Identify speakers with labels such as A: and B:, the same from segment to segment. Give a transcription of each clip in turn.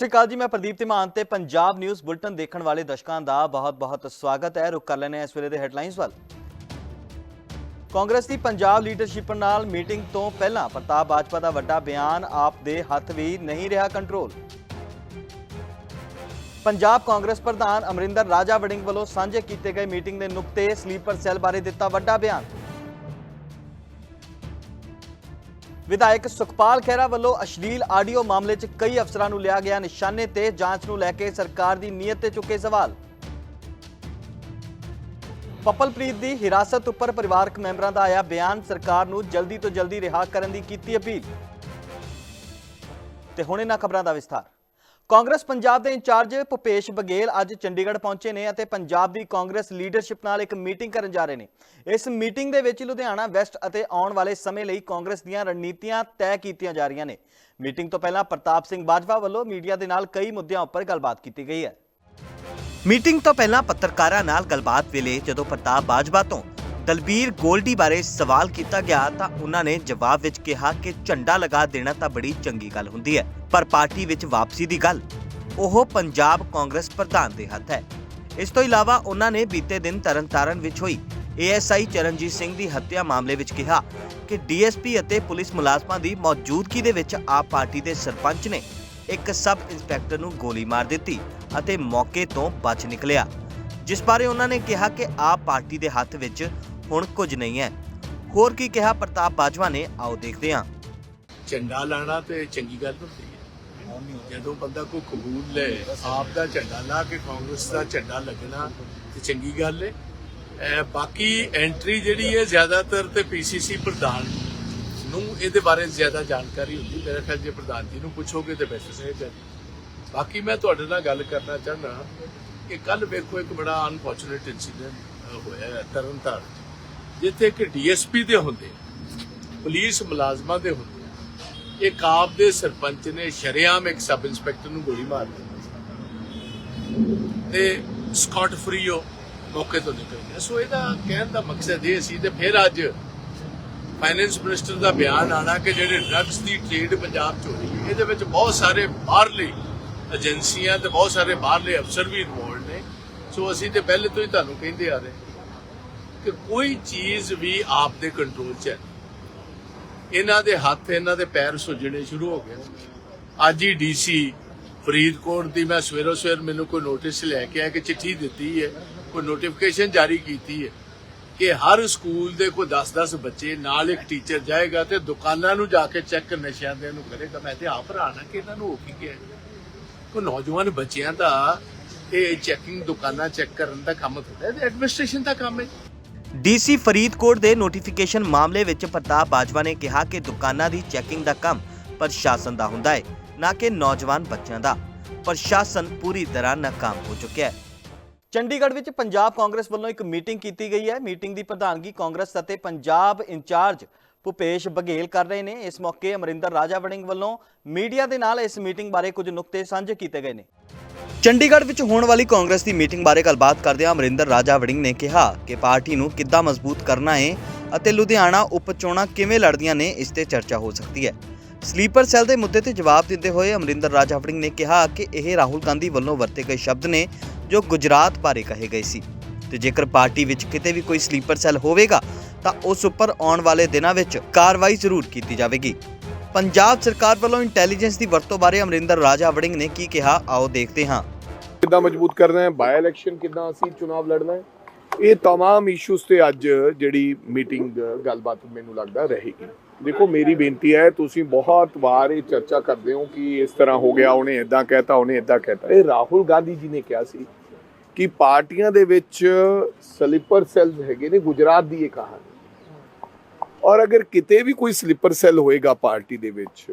A: ਸ਼੍ਰੀ ਅਕਾਲ ਜੀ, ਮੈਂ ਪ੍ਰਦੀਪ ਧੀਮਾਨ ਤੇ ਪੰਜਾਬ ਨਿਊਜ਼ ਬੁਲਟਨ ਦੇਖਣ ਵਾਲੇ ਦਰਸ਼ਕਾਂ ਦਾ ਬਹੁਤ-ਬਹੁਤ ਸਵਾਗਤ ਹੈ। ਰੁਕ ਕਰ ਲੈਣੇ ਹਾਂ ਇਸ ਵੇਲੇ ਦੇ ਹੈਡਲਾਈਨਸ ਵੱਲ। ਕਾਂਗਰਸ ਦੀ ਪੰਜਾਬ ਲੀਡਰਸ਼ਿਪ ਨਾਲ ਮੀਟਿੰਗ ਤੋਂ ਪਹਿਲਾਂ ਪ੍ਰਤਾਪ ਬਾਜਪਾ ਦਾ ਵੱਡਾ ਬਿਆਨ ਆਪ ਦੇ ਹੱਥ ਵੀ ਨਹੀਂ ਰਿਹਾ ਕੰਟਰੋਲ। ਪੰਜਾਬ ਕਾਂਗਰਸ ਪ੍ਰਧਾਨ ਅਮਰਿੰਦਰ ਰਾਜਾ ਵੜਿੰਗ ਵੱਲੋਂ ਸਾਂਝੇ ਕੀਤੇ ਗਏ ਮੀਟਿੰਗ ਦੇ ਨੁਕਤੇ ਸਲੀਪਰ ਸੈੱਲ ਬਾਰੇ ਦਿੱਤਾ ਵੱਡਾ ਬਿਆਨ। ਵਿਧਾਇਕ ਸੁਖਪਾਲ ਖਹਿਰਾ ਵੱਲੋਂ ਅਸ਼ਲੀਲ ਆਡੀਓ ਮਾਮਲੇ 'ਚ ਕਈ ਅਫਸਰਾਂ ਨੂੰ ਲਿਆ ਗਿਆ ਨਿਸ਼ਾਨੇ ਤੇ ਜਾਂਚ ਨੂੰ ਲੈ ਕੇ ਸਰਕਾਰ ਦੀ ਨੀਅਤ ਤੇ ਚੁੱਕੇ ਸਵਾਲ। ਪਪਲਪ੍ਰੀਤ ਦੀ ਹਿਰਾਸਤ ਉੱਪਰ ਪਰਿਵਾਰਕ ਮੈਂਬਰਾਂ ਦਾ ਆਇਆ ਬਿਆਨ, ਸਰਕਾਰ ਨੂੰ ਜਲਦੀ ਤੋਂ ਜਲਦੀ ਰਿਹਾ ਕਰਨ ਦੀ ਕੀਤੀ ਅਪੀਲ। ਤੇ ਹੁਣ ਇਹਨਾਂ ਖਬਰਾਂ ਦਾ ਵਿਸਥਾਰ। ਕਾਂਗਰਸ ਪੰਜਾਬ ਦੇ ਇੰਚਾਰਜ ਭੁਪੇਸ਼ ਬਗੇਲ ਅੱਜ ਚੰਡੀਗੜ੍ਹ ਪਹੁੰਚੇ ਨੇ ਅਤੇ ਪੰਜਾਬ ਦੀ ਕਾਂਗਰਸ ਲੀਡਰਸ਼ਿਪ ਨਾਲ ਇੱਕ ਮੀਟਿੰਗ ਕਰਨ ਜਾ ਰਹੇ ਨੇ। ਇਸ ਮੀਟਿੰਗ ਦੇ ਵਿੱਚ ਲੁਧਿਆਣਾ ਵੈਸਟ ਅਤੇ ਆਉਣ ਵਾਲੇ ਸਮੇਂ ਲਈ ਕਾਂਗਰਸ ਦੀਆਂ ਰਣਨੀਤੀਆਂ ਤੈਅ ਕੀਤੀਆਂ ਜਾ ਰਹੀਆਂ ਨੇ। ਮੀਟਿੰਗ ਤੋਂ ਪਹਿਲਾਂ ਪ੍ਰਤਾਪ ਸਿੰਘ ਬਾਜਵਾ ਵੱਲੋਂ ਮੀਡੀਆ ਦੇ ਨਾਲ ਕਈ ਮੁੱਦਿਆਂ ਉੱਪਰ ਗੱਲਬਾਤ ਕੀਤੀ ਗਈ ਹੈ। ਮੀਟਿੰਗ ਤੋਂ ਪਹਿਲਾਂ ਪੱਤਰਕਾਰਾਂ ਨਾਲ ਗੱਲਬਾਤ ਵੇਲੇ ਜਦੋਂ ਪ੍ਰਤਾਪ ਬਾਜਵਾ ਤੋਂ ਦਲਬੀਰ ਗੋਲਡੀ ਬਾਰੇ ਸਵਾਲ ਕੀਤਾ ਗਿਆ ਤਾਂ ਉਹਨਾਂ ਨੇ ਜਵਾਬ ਵਿੱਚ ਕਿਹਾ ਕਿ ਝੰਡਾ ਲਗਾ ਦੇਣਾ ਤਾਂ ਬੜੀ ਚੰਗੀ ਗੱਲ ਹੁੰਦੀ ਹੈ, ਪਰ ਪਾਰਟੀ ਵਿੱਚ ਵਾਪਸੀ ਦੀ ਗੱਲ ਉਹ ਪੰਜਾਬ ਕਾਂਗਰਸ ਪ੍ਰਧਾਨ ਦੇ ਹੱਥ ਹੈ। ਇਸ ਤੋਂ ਇਲਾਵਾ ਉਹਨਾਂ ਨੇ ਬੀਤੇ ਦਿਨ ਤਰਨਤਾਰਨ ਵਿੱਚ ਹੋਈ ਏਐਸਆਈ ਚਰਨਜੀਤ ਸਿੰਘ ਦੀ ਹੱਤਿਆ ਮਾਮਲੇ ਵਿੱਚ ਕਿਹਾ ਕਿ ਡੀਐਸਪੀ ਅਤੇ ਪੁਲਿਸ ਮੁਲਾਜ਼ਮਾਂ ਦੀ ਮੌਜੂਦਗੀ ਦੇ ਵਿੱਚ ਆਪ ਪਾਰਟੀ ਦੇ ਸਰਪੰਚ ਨੇ ਇੱਕ ਸਬ ਇੰਸਪੈਕਟਰ ਨੂੰ ਗੋਲੀ ਮਾਰ ਦਿੱਤੀ ਅਤੇ ਮੌਕੇ ਤੋਂ ਬਚ ਨਿਕਲਿਆ। ਜਿਸ ਬਾਰੇ ਉਹਨਾਂ ਨੇ ਕਿਹਾ ਕਿ ਆਪ ਪਾਰਟੀ ਦੇ ਹੱਥ ਵਿੱਚ ਹੁਣ ਕੁਝ ਨਹੀਂ ਹੈ। ਹੋਰ ਕੀ ਕਿਹਾ ਪ੍ਰਤਾਪ ਬਾਜਵਾ ਨੇ? ਆਓ ਦੇਖਦੇ ਹਾਂ।
B: ਝੰਡਾ ਲਾਣਾ ਤੇ ਚੰਗੀ ਗੱਲ ਹੁੰਦੀ ਹੈ। ਜਦੋਂ ਬੰਦਾ ਕੋਈ ਕਬੂਲ ਲੈ, ਆਪ ਦਾ ਝੰਡਾ ਲਾ ਕੇ ਕਾਂਗਰਸ ਦਾ ਝੰਡਾ ਲੱਗਣਾ ਤੇ ਚੰਗੀ ਗੱਲ ਹੈ ਬਾਕੀ ਐਂਟਰੀ ਜਿਹੜੀ ਹੈ ਜ਼ਿਆਦਾਤਰ ਤੇ ਪੀਸੀਸੀ ਪ੍ਰਧਾਨ ਨੂੰ ਇਹਦੇ ਬਾਰੇ ਜ਼ਿਆਦਾ ਜਾਣਕਾਰੀ ਹੁੰਦੀ। ਮੇਰੇ ਖਿਆਲ ਜੇ ਪ੍ਰਧਾਨ ਜੀ ਨੂੰ ਪੁੱਛੋਗੇ ਤੇ ਬੈਸਟ ਰਹੇਗਾ। ਬਾਕੀ ਮੈਂ ਤੁਹਾਡੇ ਨਾਲ ਗੱਲ ਕਰਨਾ ਚਾਹੁੰਦਾ। ਕਿ ਕੱਲ ਵੇਖੋ ਇੱਕ ਬੜਾ ਅਨਫੋਰਚੂਨੇਟ ਇਨਸੀਡੈਂਟ ਹੋਇਆ ਤਰਨਤਾਰਨ 'ਚ, ਜਿੱਥੇ ਇੱਕ ਡੀਐਸਪੀ ਦੇ ਹੁੰਦੇ ਪੁਲਿਸ ਮੁਲਾਜ਼ਮਾਂ ਦੇ ਹੁੰਦੇ ਇੱਕ ਆਪ ਦੇ ਸਰਪੰਚ ਨੇ ਸ਼ਰੇਆਮ ਇੱਕ ਸਬ ਇੰਸਪੈਕਟਰ ਨੂੰ ਗੋਲੀ ਮਾਰ ਦਿੱਤੀ। ਤੇ ਸਕਾਟ ਫਰੀ ਮੌਕੇ ਤੋਂ ਨਿਕਲ ਗਿਆ। ਸੋ ਇਹਦਾ ਕਹਿਣ ਦਾ ਮਕਸਦ ਇਹ ਸੀ ਤੇ ਫਿਰ ਅੱਜ ਫਾਈਨੈਂਸ ਮਿਨਿਸਟਰ ਦਾ ਬਿਆਨ ਆਣਾ ਕਿ ਜਿਹੜੇ ਡਰੱਗਸ ਦੀ ਟ੍ਰੇਡ ਪੰਜਾਬ ਚ ਹੋ ਰਹੀ ਹੈ ਇਹਦੇ ਵਿੱਚ ਬਹੁਤ ਸਾਰੇ ਬਾਹਰਲੇ ਏਜੰਸੀਆਂ ਤੇ ਬਹੁਤ ਸਾਰੇ ਬਾਹਰਲੇ ਅਫਸਰ ਵੀ ਇਨਵੋਲਡ ਸੋ ਅਸੀਂ ਤੇ ਪਹਿਲੇ ਤੋਂ ਹੀ ਤੁਹਾਨੂੰ ਕਹਿੰਦੇ ਆ ਰਹੇ ਕਿ ਕੋਈ ਚੀਜ਼ ਵੀ ਆਪ ਦੇ ਕੰਟਰੋਲ 'ਚ ਹੈ। ਇਹਨਾਂ ਦੇ ਹੱਥ, ਇਹਨਾਂ ਦੇ ਪੈਰ ਸੁੱਜਣੇ ਸ਼ੁਰੂ ਹੋ ਗਏ। ਅੱਜ ਹੀ ਡੀਸੀ ਫਰੀਦਕੋਟ ਦੀ ਮੈਂ ਸਵੇਰੋ ਸਵੇਰ ਮੈਨੂੰ ਕੋਈ ਨੋਟਿਸ ਲੈ ਕੇ ਆਇਆ ਕਿ ਚਿੱਠੀ ਦਿੱਤੀ ਹੈ, ਕੋਈ ਨੋਟੀਫਿਕੇਸ਼ਨ ਜਾਰੀ ਕੀਤੀ ਹੈ ਕਿ ਹਰ ਸਕੂਲ ਦੇ ਕੋਈ 10-10 ਬੱਚੇ ਨਾਲ ਇੱਕ ਟੀਚਰ ਜਾਏਗਾ ਤੇ ਦੁਕਾਨਾਂ ਨੂੰ ਜਾ ਕੇ ਚੈੱਕ ਨਸ਼ਿਆਂ ਦੇ ਨੂੰ ਕਰੇਗਾ। ਮੈਂ ਤੇ ਆਪ ਹੈਰਾਨ ਕਿ ਇਹਨਾਂ ਨੂੰ ਹੋ ਕੀ ਗਿਆ ਕੋਈ ਨੌਜਵਾਨ ਬੱਚਿਆਂ ਦਾ ਇਹ ਚੈਕਿੰਗ ਦੁਕਾਨਾਂ ਚੈੱਕ ਕਰਨ ਦਾ ਕੰਮ ਥੋੜਾ ਹੈ ਐਡਮਿਨਿਸਟ੍ਰੇਸ਼ਨ ਦਾ ਕੰਮ ਹੈ।
A: ਡੀਸੀ ਫਰੀਦਕੋਟ ਦੇ ਨੋਟੀਫਿਕੇਸ਼ਨ ਮਾਮਲੇ ਵਿੱਚ ਪ੍ਰਤਾਪ ਬਾਜਵਾ ਨੇ ਕਿਹਾ ਕਿ ਦੁਕਾਨਾਂ ਦੀ ਚੈਕਿੰਗ ਦਾ ਕੰਮ ਪ੍ਰਸ਼ਾਸਨ ਦਾ ਹੁੰਦਾ ਹੈ, ਨਾ ਕਿ ਨੌਜਵਾਨ ਬੱਚਿਆਂ ਦਾ। ਪ੍ਰਸ਼ਾਸਨ ਪੂਰੀ ਤਰ੍ਹਾਂ ਨਾਕਾਮ ਹੋ ਚੁੱਕਿਆ ਹੈ। ਚੰਡੀਗੜ੍ਹ ਵਿੱਚ ਪੰਜਾਬ ਕਾਂਗਰਸ ਵੱਲੋਂ ਇੱਕ ਮੀਟਿੰਗ ਕੀਤੀ ਗਈ ਹੈ। ਮੀਟਿੰਗ ਦੀ ਪ੍ਰਧਾਨਗੀ ਕਾਂਗਰਸ ਅਤੇ ਪੰਜਾਬ ਇੰਚਾਰਜ ਭੁਪੇਸ਼ ਬਘੇਲ ਕਰ ਰਹੇ ਨੇ। ਇਸ ਮੌਕੇ ਅਮਰਿੰਦਰ ਰਾਜਾ ਵੜਿੰਗ ਵੱਲੋਂ ਮੀਡੀਆ ਦੇ ਨਾਲ ਇਸ ਮੀਟਿੰਗ ਬਾਰੇ ਕੁਝ ਨੁਕਤੇ ਸਾਂਝੇ ਕੀਤੇ ਗਏ ਨੇ। ਚੰਡੀਗੜ੍ਹ ਵਿੱਚ ਹੋਣ ਵਾਲੀ ਕਾਂਗਰਸ ਦੀ ਮੀਟਿੰਗ ਬਾਰੇ ਗੱਲਬਾਤ ਕਰਦਿਆਂ ਅਮਰਿੰਦਰ ਰਾਜਾ ਵੜਿੰਗ ਨੇ ਕਿਹਾ ਕਿ ਪਾਰਟੀ ਨੂੰ ਕਿੱਦਾਂ ਮਜ਼ਬੂਤ ਕਰਨਾ ਹੈ ਅਤੇ ਲੁਧਿਆਣਾ ਉਪ ਚੋਣਾਂ ਕਿਵੇਂ ਲੜਦੀਆਂ ਨੇ, ਇਸ ਤੇ ਚਰਚਾ ਹੋ ਸਕਦੀ ਹੈ। ਸਲੀਪਰ ਸੈੱਲ ਦੇ ਮੁੱਦੇ ਤੇ ਜਵਾਬ ਦਿੰਦੇ ਹੋਏ ਅਮਰਿੰਦਰ ਰਾਜਾ ਵੜਿੰਗ ਨੇ ਕਿਹਾ ਕਿ ਇਹ ਰਾਹੁਲ ਗਾਂਧੀ ਵੱਲੋਂ ਵਰਤੇ ਗਏ ਸ਼ਬਦ ਨੇ, ਜੋ ਗੁਜਰਾਤ ਬਾਰੇ ਕਹੇ ਗਏ ਸੀ। ਤੇ ਜੇਕਰ ਪਾਰਟੀ ਵਿੱਚ ਕਿਤੇ ਵੀ ਕੋਈ ਸਲੀਪਰ ਸੈੱਲ ਹੋਵੇਗਾ, ਤਾਂ ਉਸ ਉੱਪਰ ਆਉਣ ਵਾਲੇ ਦਿਨਾਂ ਵਿੱਚ ਕਾਰਵਾਈ ਜ਼ਰੂਰ ਕੀਤੀ ਜਾਵੇਗੀ। ਪੰਜਾਬ ਸਰਕਾਰ ਵੱਲੋਂ ਇੰਟੈਲੀਜੈਂਸ ਦੀ ਵਰਤੋਂ ਬਾਰੇ ਅਮਰਿੰਦਰ ਰਾਜਾ ਵੜਿੰਗ ਨੇ ਕੀ ਕਿਹਾ ਆਓ ਦੇਖਦੇ ਹਾਂ
C: ਕਿੱਦਾਂ ਮਜ਼ਬੂਤ ਕਰਨਾ ਹੈ ਬਾਈ ਇਲੈਕਸ਼ਨ ਕਿੱਦਾਂ ਅਸੀਂ ਚੁਣਾਵ ਲੜਨਾ ਹੈ ਇਹ तमाम ਇਸ਼ੂਜ਼ ਤੇ ਅੱਜ ਜਿਹੜੀ ਮੀਟਿੰਗ ਗੱਲਬਾਤ ਮੈਨੂੰ ਲੱਗਦਾ ਰਹੇਗੀ ਦੇਖੋ ਮੇਰੀ ਬੇਨਤੀ ਹੈ ਤੁਸੀਂ ਬਹੁਤ ਵਾਰ ਇਹ ਚਰਚਾ ਕਰਦੇ ਹੋ ਕਿ ਇਸ ਤਰ੍ਹਾਂ ਹੋ ਗਿਆ ਉਹਨੇ ਇਦਾਂ ਕਹਿਤਾ ਉਹਨੇ ਇਦਾਂ ਕਹਿਤਾ ਇਹ ਰਾਹੁਲ ਗਾਂਧੀ ਜੀ ਨੇ ਕਿਹਾ ਸੀ ਕਿ ਪਾਰਟੀਆਂ ਦੇ ਵਿੱਚ ਸਲੀਪਰ ਸੈੱਲਸ ਹੈਗੇ ਨੇ ਗੁਜਰਾਤ ਦੀ ਇਹ ਕਹਾਣੀ ਔਰ ਅਗਰ ਕਿਤੇ ਵੀ ਕੋਈ ਸਲੀਪਰ ਸੈੱਲ ਹੋਏਗਾ ਪਾਰਟੀ ਦੇ ਵਿੱਚ,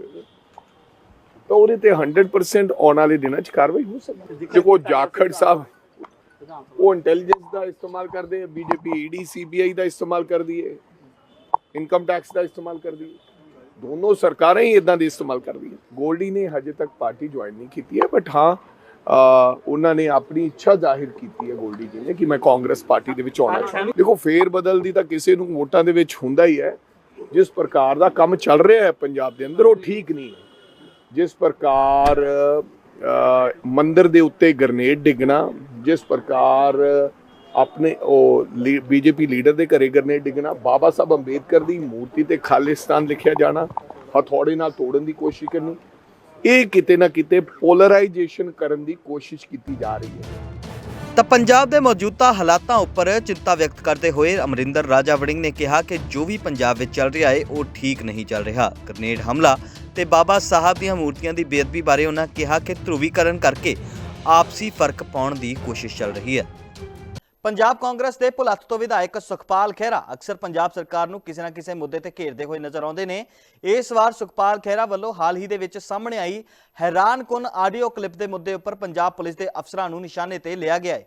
C: ਤਾਂ ਉਹਦੇ ਤੇ 100% ਆਉਣ ਵਾਲੇ ਦਿਨਾਂ 'ਚ ਕਾਰਵਾਈ ਹੋ ਸਕਦੀ ਹੈ। ਦੇਖੋ, ਜਾਖੜ ਸਾਹਿਬ, ਉਹ ਇੰਟੈਲੀਜੈਂਸ ਦਾ ਇਸਤੇਮਾਲ ਕਰਦੇ ਆ ਬੀਜੇਪੀ ਈਡੀ ਸੀਬੀਆਈ ਦਾ ਇਸਤੇਮਾਲ ਕਰਦੀ ਹੈ ਇਨਕਮ ਟੈਕਸ ਦਾ ਇਸਤੇਮਾਲ ਕਰਦੀ ਹੈ ਦੋਨੋਂ ਸਰਕਾਰਾਂ ਹੀ ਇਦਾਂ ਦੇ ਇਸਤੇਮਾਲ ਕਰਦੀਆਂ। ਗੋਲਡੀ ਨੇ ਹਜੇ ਤੱਕ ਪਾਰਟੀ ਜੁਆਇਨ ਨਹੀਂ ਕੀਤੀ ਹੈ ਬਟ ਹਾਂ ਉਹਨਾਂ ਨੇ ਆਪਣੀ ਇੱਛਾ ਜ਼ਾਹਿਰ ਕੀਤੀ ਹੈ ਗੋਲਡੀ ਜੀ ਨੇ ਕਿ ਮੈਂ ਕਾਂਗਰਸ ਪਾਰਟੀ ਦੇ ਵਿੱਚ ਆਉਣਾ ਚਾਹੁੰਦਾ। ਦੇਖੋ, ਫੇਰ ਬਦਲ ਦੀ ਤਾਂ ਕਿਸੇ ਨੂੰ ਵੋਟਾਂ ਦੇ ਵਿੱਚ ਹੁੰਦਾ ਹੀ ਹੈ। ਜਿਸ ਪ੍ਰਕਾਰ ਦਾ ਕੰਮ ਚੱਲ ਰਿਹਾ ਹੈ ਪੰਜਾਬ ਦੇ ਅੰਦਰ, ਉਹ ਠੀਕ ਨਹੀਂ ਹੈ। ਜਿਸ ਪ੍ਰਕਾਰ ਮੰਦਰ ਦੇ ਉੱਤੇ ਗ੍ਰਨੇਡ ਡਿੱਗਣਾ, ਜਿਸ ਪ੍ਰਕਾਰ ਆਪਣੇ ਉਹ ਬੀਜੇਪੀ ਲੀਡਰ ਦੇ ਘਰੇ ਗ੍ਰਨੇਡ ਡਿੱਗਣਾ, ਬਾਬਾ ਸਾਹਿਬ ਅੰਬੇਦਕਰ ਦੀ ਮੂਰਤੀ ਤੇ ਖਾਲਿਸਤਾਨ ਲਿਖਿਆ ਜਾਣਾ, ਹਥੌੜੇ ਨਾਲ ਤੋੜਨ ਦੀ ਕੋਸ਼ਿਸ਼ ਕਰਨੀ ਇਹ ਕਿਤੇ ਨਾ ਕਿਤੇ ਪੋਲਰਾਈਜੇਸ਼ਨ ਕਰਨ ਦੀ ਕੋਸ਼ਿਸ਼ ਕੀਤੀ ਜਾ ਰਹੀ ਹੈ।
A: ਤਾਂ ਪੰਜਾਬ ਦੇ ਮੌਜੂਦਾ ਹਾਲਾਤਾਂ ਉੱਪਰ ਚਿੰਤਾ ਵਿਅਕਤ ਕਰਦੇ ਹੋਏ ਅਮਰਿੰਦਰ ਰਾਜਾ ਵੜਿੰਗ ਨੇ ਕਿਹਾ ਕਿ ਜੋ ਵੀ ਪੰਜਾਬ ਵਿੱਚ ਚੱਲ ਰਿਹਾ ਹੈ ਉਹ ਠੀਕ ਨਹੀਂ ਚੱਲ ਰਿਹਾ। ਗ੍ਰਨੇਡ ਹਮਲਾ ਤੇ ਬਾਬਾ ਸਾਹਿਬ ਦੀਆਂ ਮੂਰਤੀਆਂ ਦੀ ਬੇਅਦਬੀ ਬਾਰੇ ਉਹਨਾਂ ਕਿਹਾ ਕਿ ਧਰੁਵੀਕਰਨ ਕਰਕੇ ਆਪਸੀ ਫ਼ਰਕ ਪਾਉਣ ਦੀ ਕੋਸ਼ਿਸ਼ ਚੱਲ ਰਹੀ ਹੈ। ਪੰਜਾਬ ਕਾਂਗਰਸ ਦੇ ਭੁਲੱਥ ਤੋਂ ਵਿਧਾਇਕ ਸੁਖਪਾਲ ਖਹਿਰਾ ਅਕਸਰ ਪੰਜਾਬ ਸਰਕਾਰ ਨੂੰ ਕਿਸੇ ਨਾ ਕਿਸੇ ਮੁੱਦੇ ਤੇ ਘੇਰਦੇ ਹੋਏ ਨਜ਼ਰ ਆਉਂਦੇ ਨੇ। ਇਸ ਵਾਰ ਸੁਖਪਾਲ ਖਹਿਰਾ ਵੱਲੋਂ ਹਾਲ ਹੀ ਦੇ ਵਿੱਚ ਸਾਹਮਣੇ ਆਈ ਹੈਰਾਨਕੁਨ ਆਡੀਓ ਕਲਿੱਪ ਦੇ ਮੁੱਦੇ ਉੱਪਰ ਪੰਜਾਬ ਪੁਲਿਸ ਦੇ ਅਫਸਰਾਂ ਨੂੰ ਨਿਸ਼ਾਨੇ ਤੇ ਲਿਆ ਗਿਆ ਹੈ।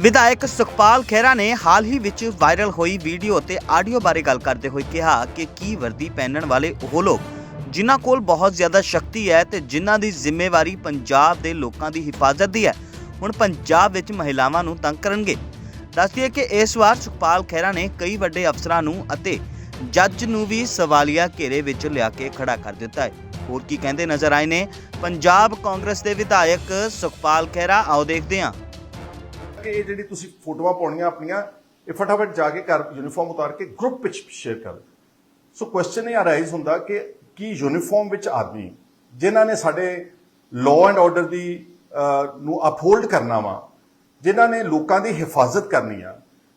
A: ਵਿਧਾਇਕ ਸੁਖਪਾਲ ਖਹਿਰਾ ਨੇ ਹਾਲ ਹੀ ਵਿੱਚ ਵਾਇਰਲ ਹੋਈ ਵੀਡੀਓ ਤੇ ਆਡੀਓ ਬਾਰੇ ਗੱਲ ਕਰਦੇ ਹੋਏ ਕਿਹਾ ਕਿ ਕੀ ਵਰਦੀ ਪਹਿਨਣ ਵਾਲੇ ਉਹ ਲੋਕ, ਜਿਨ੍ਹਾਂ ਕੋਲ ਬਹੁਤ ਜ਼ਿਆਦਾ ਸ਼ਕਤੀ ਹੈ ਤੇ ਜਿਨ੍ਹਾਂ ਦੀ ਜ਼ਿੰਮੇਵਾਰੀ ਪੰਜਾਬ ਦੇ ਲੋਕਾਂ ਦੀ ਹਿਫਾਜ਼ਤ ਦੀ ਹੈ ਹੁਣ ਪੰਜਾਬ ਵਿੱਚ ਮਹਿਲਾਵਾਂ ਨੂੰ ਤੰਗ ਕਰਨਗੇ। ਦੱਸਦੀਏ ਕਿ ਇਸ ਵਾਰ ਸੁਖਪਾਲ ਖਹਿਰਾ ਨੇ ਕਈ ਵੱਡੇ ਅਫਸਰਾਂ ਨੂੰ ਅਤੇ ਜੱਜ ਨੂੰ ਵੀ ਸਵਾਲੀਆ ਘੇਰੇ ਵਿੱਚ ਲਿਆ ਕੇ ਖੜਾ ਕਰ ਦਿੱਤਾ ਹੈ। ਹੋਰ ਕੀ ਕਹਿੰਦੇ ਨਜ਼ਰ ਆਏ ਨੇ? ਪੰਜਾਬ ਕਾਂਗਰਸ ਦੇ ਵਿਧਾਇਕ ਸੁਖਪਾਲ ਖਹਿਰਾ, ਆਓ ਦੇਖਦੇ ਹਾਂ।
D: ਕਿ ਇਹ ਜਿਹੜੀ ਤੁਸੀਂ ਫੋਟੋਆਂ ਪਾਉਣੀਆਂ ਆਪਣੀਆਂ, ਇਹ ਫਟਾਫਟ ਜਾ ਕੇ ਘਰ ਯੂਨੀਫਾਰਮ ਉਤਾਰ ਕੇ ਗਰੁੱਪ ਵਿੱਚ ਸ਼ੇਅਰ ਕਰ ਸੋ ਕੁਐਸਚਨ ਇਹ ਅਰਾਈਜ਼ ਹੁੰਦਾ ਕਿ ਕੀ ਯੂਨੀਫਾਰਮ ਵਿੱਚ ਆਦਮੀ, ਜਿਨ੍ਹਾਂ ਨੇ ਸਾਡੇ ਲਾਅ ਐਂਡ ਆਰਡਰ ਦੀ ਨੂੰ ਅਪਹੋਲਡ ਕਰਨਾ ਵਾ, ਜਿਨ੍ਹਾਂ ਨੇ ਲੋਕਾਂ ਦੀ ਹਿਫਾਜ਼ਤ ਕਰਨੀ ਆ,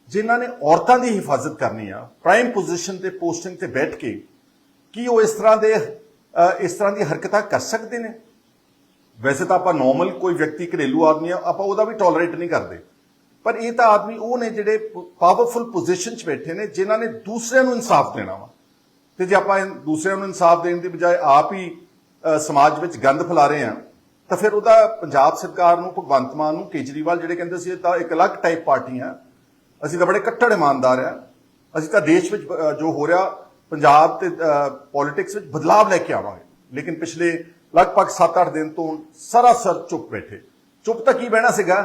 D: ਜਿਨ੍ਹਾਂ ਨੇ ਔਰਤਾਂ ਦੀ ਹਿਫਾਜ਼ਤ ਕਰਨੀ ਆ ਪ੍ਰਾਈਮ ਪੋਜੀਸ਼ਨ ਤੇ ਪੋਸਟਿੰਗ ਤੇ ਬੈਠ ਕੇ ਕੀ ਉਹ ਇਸ ਤਰ੍ਹਾਂ ਦੇ ਇਸ ਤਰ੍ਹਾਂ ਦੀ ਹਰਕਤਾਂ ਕਰ ਸਕਦੇ ਨੇ? ਵੈਸੇ ਤਾਂ ਆਪਾਂ ਨਾਰਮਲ ਕੋਈ ਵਿਅਕਤੀ ਘਰੇਲੂ ਆਦਮੀ ਆ, ਆਪਾਂ ਉਹਦਾ ਵੀ ਟੋਲਰੇਟ ਨਹੀਂ ਕਰਦੇ। ਪਰ ਇਹ ਤਾਂ ਆਦਮੀ ਉਹ ਨੇ ਜਿਹੜੇ ਪਾਵਰਫੁਲ ਪੋਜੀਸ਼ਨ 'ਚ ਬੈਠੇ ਨੇ, ਜਿਨ੍ਹਾਂ ਨੇ ਦੂਸਰਿਆਂ ਨੂੰ ਇਨਸਾਫ ਦੇਣਾ ਵਾ। ਤੇ ਜੇ ਆਪਾਂ ਦੂਸਰਿਆਂ ਨੂੰ ਇਨਸਾਫ ਦੇਣ ਦੀ ਬਜਾਏ ਆਪ ਹੀ ਸਮਾਜ ਵਿੱਚ ਗੰਦ ਫੈਲਾ ਰਹੇ ਆ ਤਾਂ ਫਿਰ ਉਹਦਾ ਪੰਜਾਬ ਸਰਕਾਰ ਨੂੰ, ਭਗਵੰਤ ਮਾਨ ਨੂੰ, ਕੇਜਰੀਵਾਲ ਜਿਹੜੇ ਕਹਿੰਦੇ ਸੀ ਤਾਂ ਇੱਕ ਅਲੱਗ ਟਾਈਪ ਪਾਰਟੀ ਆ ਅਸੀਂ ਤਾਂ ਬੜੇ ਕੱਟੜ ਇਮਾਨਦਾਰ ਆ ਅਸੀਂ ਤਾਂ ਦੇਸ਼ ਵਿੱਚ ਜੋ ਹੋ ਰਿਹਾ, ਪੰਜਾਬ ਤੇ ਪੋਲਿਟਿਕਸ ਵਿੱਚ ਬਦਲਾਵ ਲੈ ਕੇ ਆਵਾਂਗੇ। ਲੇਕਿਨ ਪਿਛਲੇ ਲਗਭਗ 7-8 ਦਿਨ ਤੋਂ ਸਰਾਸਰ ਚੁੱਪ ਬੈਠੇ। ਚੁੱਪ ਤਾਂ ਕੀ ਬਹਿਣਾ ਸੀਗਾ?